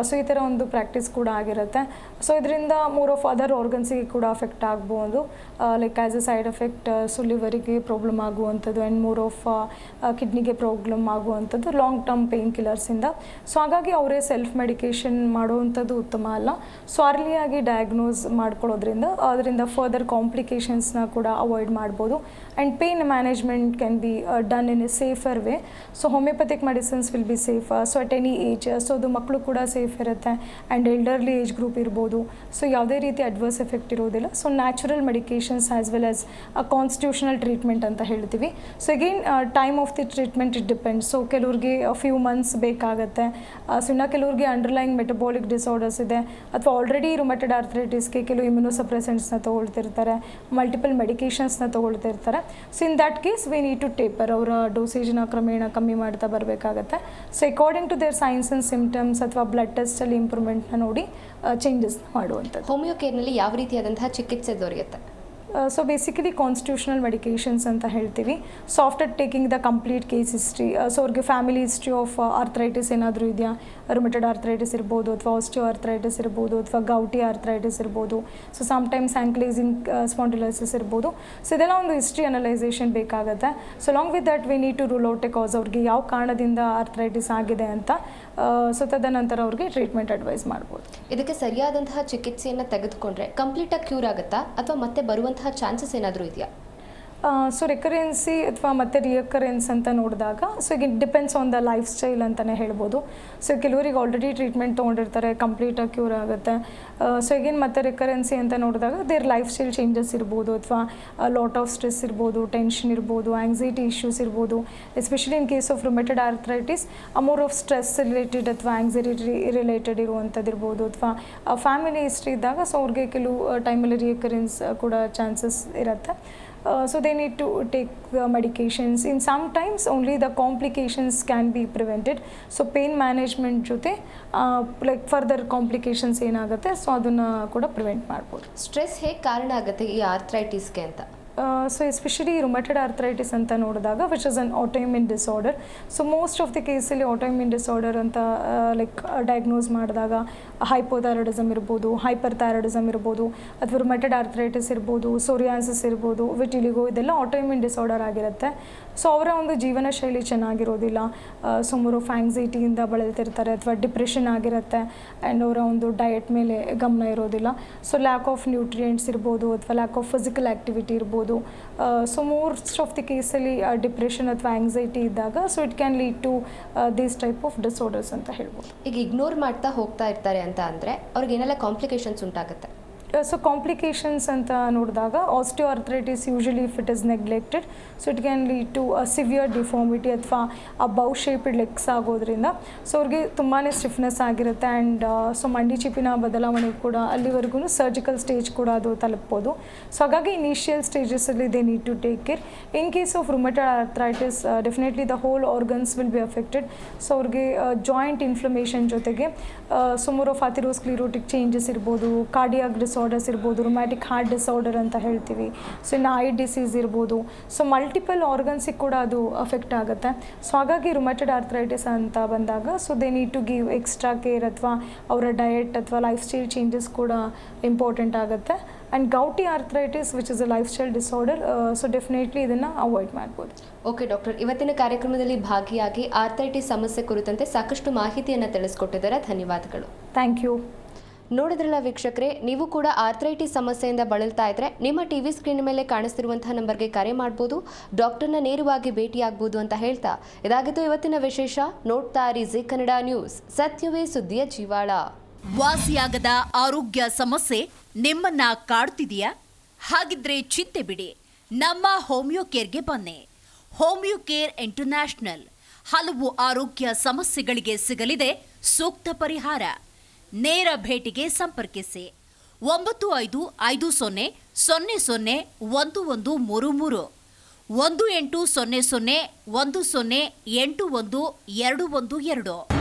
ಸೊ ಈ ಥರ ಒಂದು ಪ್ರಾಕ್ಟೀಸ್ ಕೂಡ ಆಗಿರುತ್ತೆ. ಸೊ ಇದರಿಂದ ಮೋರ್ ಆಫ್ ಅದರ್ ಆರ್ಗನ್ಸಿಗೆ ಕೂಡ ಅಫೆಕ್ಟ್ ಆಗ್ಬೋದು. Like as a side effect so ಲಿವರಿಗೆ problem ಆಗುವಂಥದ್ದು ಆ್ಯಂಡ್ ಮೋರ್ ಆಫ್ ಕಿಡ್ನಿಗೆ ಪ್ರಾಬ್ಲಮ್ ಆಗುವಂಥದ್ದು ಲಾಂಗ್ ಟರ್ಮ್ ಪೇಯ್ನ್ ಕಿಲ್ಲರ್ಸಿಂದ ಸೊ ಹಾಗಾಗಿ ಅವರೇ ಸೆಲ್ಫ್ ಮೆಡಿಕೇಷನ್ ಮಾಡುವಂಥದ್ದು ಉತ್ತಮ ಅಲ್ಲ. ಸೊ ಅರ್ಲಿಯಾಗಿ ಡಯಾಗ್ನೋಸ್ ಮಾಡ್ಕೊಳ್ಳೋದ್ರಿಂದ ಅದರಿಂದ ಫರ್ದರ್ ಕಾಂಪ್ಲಿಕೇಶನ್ಸ್ನ ಕೂಡ ಅವಾಯ್ಡ್ ಮಾಡ್ಬೋದು. And pain management can be done in a safer way so homeopathic medicines will be safe so at any age so ಅದು ಮಕ್ಕಳು ಕೂಡ ಸೇಫ್ ಇರುತ್ತೆ. ಆ್ಯಂಡ್ ಎಲ್ಡರ್ಲಿ ಏಜ್ ಗ್ರೂಪ್ ಇರ್ಬೋದು. ಸೊ ಯಾವುದೇ ರೀತಿ ಅಡ್ವರ್ಸ್ ಎಫೆಕ್ಟ್ ಇರೋದಿಲ್ಲ. So natural medications as well as constitutional treatment ಅಂತ ಹೇಳ್ತೀವಿ. So again time of the treatment it depends so ಕೆಲವ್ರಿಗೆ ಫ್ಯೂ ಮಂತ್ಸ್ ಬೇಕಾಗುತ್ತೆ. ಸೊ ಇನ್ನು ಕೆಲವ್ರಿಗೆ ಅಂಡರ್ಲೈನ್ ಮೆಟಬಾಲಿಕ್ ಡಿಸಾರ್ಡರ್ಸ್ ಇದೆ. ಅಥವಾ ಆಲ್ರೆಡಿ ರುಮೆಟೆಡ್ ಆರ್ಥ್ರೈಟಿಸ್ಗೆ ಕೆಲವು ಇಮ್ಯುನೋಸಪ್ರೆಸೆಂಟ್ಸ್ನ ತೊಗೊಳ್ತಿರ್ತಾರೆ. ಮಲ್ಟಿಪಲ್ ಮೆಡಿಕೇಷನ್ಸ್ನ ತೊಗೊಳ್ತಿರ್ತಾರೆ. So in that case we need to taper ಅವರ ಡೋಸೇಜ್ನ ಕ್ರಮೇಣ ಕಮ್ಮಿ ಮಾಡ್ತಾ ಬರಬೇಕಾಗತ್ತೆ. So according to their signs and symptoms ಅಥವಾ ಬ್ಲಡ್ ಟೆಸ್ಟಲ್ಲಿ ಇಂಪ್ರೂವ್ಮೆಂಟ್ನ ನೋಡಿ ಚೇಂಜಸ್ ಮಾಡುವಂಥದ್ದು. ಹೋಮಿಯೋ ಕೇರ್ನಲ್ಲಿ ಯಾವ ರೀತಿಯಾದಂತಹ ಚಿಕಿತ್ಸೆ ದೊರೆಯುತ್ತೆ? ಸೊ ಬೇಸಿಕಲಿ ಕಾನ್ಸ್ಟಿಟ್ಯೂಷನಲ್ ಮೆಡಿಕೇಷನ್ಸ್ ಅಂತ ಹೇಳ್ತೀವಿ. So after taking the complete case history so ಅವ್ರಿಗೆ ಫ್ಯಾಮಿಲಿ ಹಿಸ್ಟ್ರಿ ಆಫ್ ಆರ್ಥ್ರೈಟಿಸ್ ಏನಾದರೂ ಇದೆಯಾ? ರುಮೆಟೆಡ್ ಆರ್ಥ್ರೈಟಿಸ್ ಇರ್ಬೋದು ಅಥವಾ ಆಸ್ಟಿಯೋ ಆರ್ಥ್ರೈಟಿಸ್ ಇರ್ಬೋದು ಅಥವಾ ಗೌಟಿ ಆರ್ಥ್ರೈಟಿಸ್ ಇರ್ಬೋದು. ಸೊ ಸಮ್ಟೈಮ್ಸ್ ಆ್ಯಂಕ್ಲೇಸಿಂಗ್ ಸ್ಪಾಂಡಿಲೈಸಿಸ್ ಇರ್ಬೋದು. ಸೊ ಇದೆಲ್ಲ ಒಂದು ಹಿಸ್ಟ್ರಿ ಅನಲೈಸೇಷನ್ ಬೇಕಾಗುತ್ತೆ. So long with that we need to rule out a cause ಅವ್ರಿಗೆ ಯಾವ ಕಾರಣದಿಂದ ಆರ್ಥ್ರೈಟಿಸ್ ಆಗಿದೆ ಅಂತ ಸೊ ತದನಂತರ ಅವ್ರಿಗೆ ಟ್ರೀಟ್ಮೆಂಟ್ ಅಡ್ವೈಸ್ ಮಾಡ್ಬೋದು. ಇದಕ್ಕೆ ಸರಿಯಾದಂತಹ ಚಿಕಿತ್ಸೆಯನ್ನು ತೆಗೆದುಕೊಂಡ್ರೆ ಕಂಪ್ಲೀಟಾಗಿ ಕ್ಯೂರ್ ಆಗುತ್ತಾ? ಅಥವಾ ಮತ್ತೆ ಬರುವಂತಹ ಚಾನ್ಸಸ್ ಏನಾದರೂ ಇದೆಯಾ? ಸೊ ರೆಕರೆನ್ಸಿ ಅಥವಾ ಮತ್ತೆ ರಿಯಕರೆನ್ಸ್ ಅಂತ ನೋಡಿದಾಗ ಸೊ ಈಗ depends on the life style ಅಂತಲೇ ಹೇಳ್ಬೋದು. ಸೊ ಕೆಲವರಿಗೆ ಆಲ್ರೆಡಿ ಟ್ರೀಟ್ಮೆಂಟ್ ತೊಗೊಂಡಿರ್ತಾರೆ ಕಂಪ್ಲೀಟಾಗಿ ಕ್ಯೂರ್ ಆಗುತ್ತೆ. ಸೊ ಈಗಿನ ಮತ್ತೆ ರೆಕರೆನ್ಸಿ ಅಂತ ನೋಡಿದಾಗ ದೇರ್ ಲೈಫ್ ಸ್ಟೈಲ್ ಚೇಂಜಸ್ ಇರ್ಬೋದು, ಅಥವಾ ಲಾಟ್ ಆಫ್ ಸ್ಟ್ರೆಸ್ ಇರ್ಬೋದು ಟೆನ್ಷನ್ ಇರ್ಬೋದು ಆಂಗ್ಸೈಟಿ ಇಶ್ಯೂಸ್ ಇರ್ಬೋದು. Especially in case of rheumatoid arthritis more of stress related ಅಥವಾ ಆಂಗ್ಸೈಟಿ ರಿಲೇಟೆಡ್ ಇರುವಂಥದ್ದು ಇರ್ಬೋದು. ಅಥವಾ ಫ್ಯಾಮಿಲಿ ಹಿಸ್ಟ್ರಿ ಇದ್ದಾಗ ಸೊ ಅವ್ರಿಗೆ ಕೆಲವು ಟೈಮಲ್ಲಿ ರಿಯಕರೆನ್ಸ್ ಕೂಡ ಚಾನ್ಸಸ್ ಇರುತ್ತೆ. Uh, so they need to take the medications in sometimes only the complications can be prevented so pain management ಜೊತೆ ಲೈಕ್ ಫರ್ದರ್ ಕಾಂಪ್ಲಿಕೇಶನ್ಸ್ ಏನಾಗುತ್ತೆ ಸೊ ಅದನ್ನು ಕೂಡ ಪ್ರಿವೆಂಟ್ ಮಾಡ್ಬೋದು ಸ್ಟ್ರೆಸ್ ಹೇಗೆ ಕಾರಣ ಆಗುತ್ತೆ ಈ ಆರ್ಥ್ರೈಟಿಸ್ಗೆ ಅಂತ ಸೊ ಎಸ್ಪೆಷಲಿ ರುಮೆಟೆಡ್ ಆರ್ಥರೈಟಿಸ್ ಅಂತ ನೋಡಿದಾಗ which is an autoimmune disorder so most of the ಕೇಸಲ್ಲಿ ಆಟೋಮಿನ್ ಡಿಸಾರ್ಡರ್ ಅಂತ ಲೈಕ್ ಡಯಾಗ್ನೋಸ್ ಮಾಡಿದಾಗ ಹೈಪೋಥೈರಾಯ್ಡಿಸಮ್ ಇರ್ಬೋದು ಹೈಪರ್ ಥೈರಾಯ್ಡಿಸಮ್ ಇರ್ಬೋದು, ಅಥವಾ ರುಮೆಟೆಡ್ ಆರ್ಥರೈಟಿಸ್ ಇರ್ಬೋದು ಸೋರಿಯಾನ್ಸಿಸ್ ಇರ್ಬೋದು ವಿಟಿಲಿಗೋ ಇದೆಲ್ಲ ಆಟೋಮಿನ್ ಡಿಸಾರ್ಡರ್ ಆಗಿರುತ್ತೆ. ಸೊ ಅವರ ಒಂದು ಜೀವನ ಶೈಲಿ ಚೆನ್ನಾಗಿರೋದಿಲ್ಲ. ಸುಮಾರು ಫ್ಯಾಂಗ್ಸೈಟಿಯಿಂದ ಆಫ್ ಆಂಗ್ಸೈಟಿಯಿಂದ ಬಳಲ್ತಿರ್ತಾರೆ, ಅಥವಾ ಡಿಪ್ರೆಷನ್ ಆಗಿರುತ್ತೆ ಆ್ಯಂಡ್ ಅವರ ಒಂದು ಡಯಟ್ ಮೇಲೆ ಗಮನ ಇರೋದಿಲ್ಲ. ಸೊ ಲ್ಯಾಕ್ ಆಫ್ ನ್ಯೂಟ್ರಿಯೆಂಟ್ಸ್ ಇರ್ಬೋದು, ಅಥವಾ ಲ್ಯಾಕ್ ಆಫ್ ಫಿಸಿಕಲ್ ಆ್ಯಕ್ಟಿವಿಟಿ ಇರ್ಬೋದು ಸೊ ಮೋಸ್ಟ್ ಆಫ್ ದಿ ಕೇಸಲ್ಲಿ ಡಿಪ್ರೆಷನ್ ಅಥವಾ ಆಂಗ್ಸೈಟಿ ಇದ್ದಾಗ so it can lead to these type of disorders ಅಂತ ಹೇಳ್ಬೋದು. ಈಗ ಇಗ್ನೋರ್ ಮಾಡ್ತಾ ಹೋಗ್ತಾ ಇರ್ತಾರೆ ಅಂತ ಅಂದರೆ ಅವ್ರಿಗೆ ಏನೆಲ್ಲ ಕಾಂಪ್ಲಿಕೇಶನ್ಸ್ ಉಂಟಾಗುತ್ತೆ. ಸೊ ಕಾಂಪ್ಲಿಕೇಶನ್ಸ್ ಅಂತ ನೋಡಿದಾಗ osteoarthritis usually if it is neglected so it can lead to a severe deformity ಅಥವಾ ಆ ಬೌ ಶೇಪ್ಡ್ ಲೆಗ್ಸ್ ಆಗೋದ್ರಿಂದ. ಸೊ ಅವ್ರಿಗೆ ತುಂಬಾ ಸ್ಟಿಫ್ನೆಸ್ ಆಗಿರುತ್ತೆ ಆ್ಯಂಡ್ ಸೊ ಮಂಡಿ ಚಿಪ್ಪಿನ ಬದಲಾವಣೆ ಕೂಡ ಅಲ್ಲಿವರೆಗೂ ಸರ್ಜಿಕಲ್ ಸ್ಟೇಜ್ ಕೂಡ ಅದು ತಲುಪ್ಬೋದು. ಸೊ ಹಾಗಾಗಿ initial ಸ್ಟೇಜಸ್ಸಲ್ಲಿ they need to take care in case of rheumatoid arthritis definitely the whole organs will be affected so ಅವ್ರಿಗೆ ಜಾಯಿಂಟ್ ಇನ್ಫ್ಲಮೇಷನ್ ಜೊತೆಗೆ ಸುಮಾರು ಫಾತಿರೋಸ್ ಅಥಿರೋಸ್ಕ್ಲಿರೋಟಿಕ್ ಚೇಂಜಸ್ ಇರ್ಬೋದು ಕಾರ್ಡಿಯಾಕ್ ಡಿಸಾರ್ಡರ್ಸ್ ಇರ್ಬೋದು ರೊಮ್ಯಾಟಿಕ್ ಹಾರ್ಟ್ ಡಿಸಾರ್ಡರ್ ಅಂತ ಹೇಳ್ತೀವಿ. ಸೊ ಇನ್ನು ಐ ಡಿಸೀಸ್ ಇರ್ಬೋದು. ಸೊ ಮಲ್ಟಿಪಲ್ ಆರ್ಗನ್ಸಿಗೆ ಕೂಡ ಅದು ಅಫೆಕ್ಟ್ ಆಗುತ್ತೆ. ಸೊ ಹಾಗಾಗಿ ರೊಮ್ಯಾಟೆಡ್ ಆರ್ಥ್ರೈಟಿಸ್ ಅಂತ ಬಂದಾಗ so they need to give extra care ಅಥವಾ ಅವರ ಡಯಟ್ ಅಥವಾ ಲೈಫ್ ಸ್ಟೈಲ್ ಚೇಂಜಸ್ ಕೂಡ ಇಂಪಾರ್ಟೆಂಟ್ ಆಗುತ್ತೆ. And gouty arthritis which is a lifestyle disorder so definitely ಇದನ್ನು ಅವಾಯ್ಡ್ ಮಾಡ್ಬೋದು. ಓಕೆ ಡಾಕ್ಟರ್ ಇವತ್ತಿನ ಕಾರ್ಯಕ್ರಮದಲ್ಲಿ ಭಾಗಿಯಾಗಿ ಆರ್ಥ್ರೈಟಿಸ್ ಸಮಸ್ಯೆ ಕುರಿತಂತೆ ಸಾಕಷ್ಟು ಮಾಹಿತಿಯನ್ನು ತಿಳಿಸ್ಕೊಟ್ಟಿದ್ದಾರೆ ಧನ್ಯವಾದಗಳು. ಥ್ಯಾಂಕ್ ಯು ನೋಡಿದ್ರಲ್ಲ ವೀಕ್ಷಕರೇ, ನೀವು ಕೂಡ ಆರ್ಥ್ರೈಟಿಸ್ ಸಮಸ್ಯೆಯಿಂದ ಬಳಲ್ತಾ ಇದ್ರೆ ನಿಮ್ಮ ಟಿವಿ ಸ್ಕ್ರೀನ್ ಮೇಲೆ ಕಾಣಿಸ್ತಿರುವಂತಹ ನಂಬರ್ಗೆ ಕರೆ ಮಾಡ್ಬೋದು, ಡಾಕ್ಟರ್ನ ನೇರವಾಗಿ ಭೇಟಿಯಾಗಬಹುದು ಅಂತ ಹೇಳ್ತಾ. ಇದಾಗಿತ್ತು ಇವತ್ತಿನ ವಿಶೇಷ, ನೋಡ್ತಾ ಇರಿ ಜಿ ಕನ್ನಡ ನ್ಯೂಸ್, ಸತ್ಯವೇ ಸುದ್ದಿಯ ಜೀವಾಳ. ವಾಸಿಯಾಗದ ಆರೋಗ್ಯ ಸಮಸ್ಯೆ ನಿಮ್ಮನ್ನ ಕಾಡ್ತಿದೆಯಾ? ಹಾಗಿದ್ರೆ ಚಿಂತೆ ಬಿಡಿ, ನಮ್ಮ ಹೋಮಿಯೋ ಕೇರ್ಗೆ ಬನ್ನಿ. ಹೋಮಿಯೋ ಕೇರ್ ಇಂಟರ್ನ್ಯಾಷನಲ್, ಹಲವು ಆರೋಗ್ಯ ಸಮಸ್ಯೆಗಳಿಗೆ ಸಿಗಲಿದೆ, ಸೂಕ್ತ ಪರಿಹಾರ. ನೇರ ಭೇಟಿಗೆ ಸಂಪರ್ಕಿಸಿ. ಒಂಬತ್ತು ಐದು ಐದು ಸೊನ್ನೆ ಸೊನ್ನೆ ಸೊನ್ನೆ ಒಂದು ಒಂದು ಮೂರು ಮೂರು. ಒಂದು ಎಂಟು ಸೊನ್ನೆ ಸೊನ್ನೆ ಒಂದು ಸೊನ್ನೆ ಎಂಟು ಒಂದು ಎರಡು ಒಂದು ಎರಡು.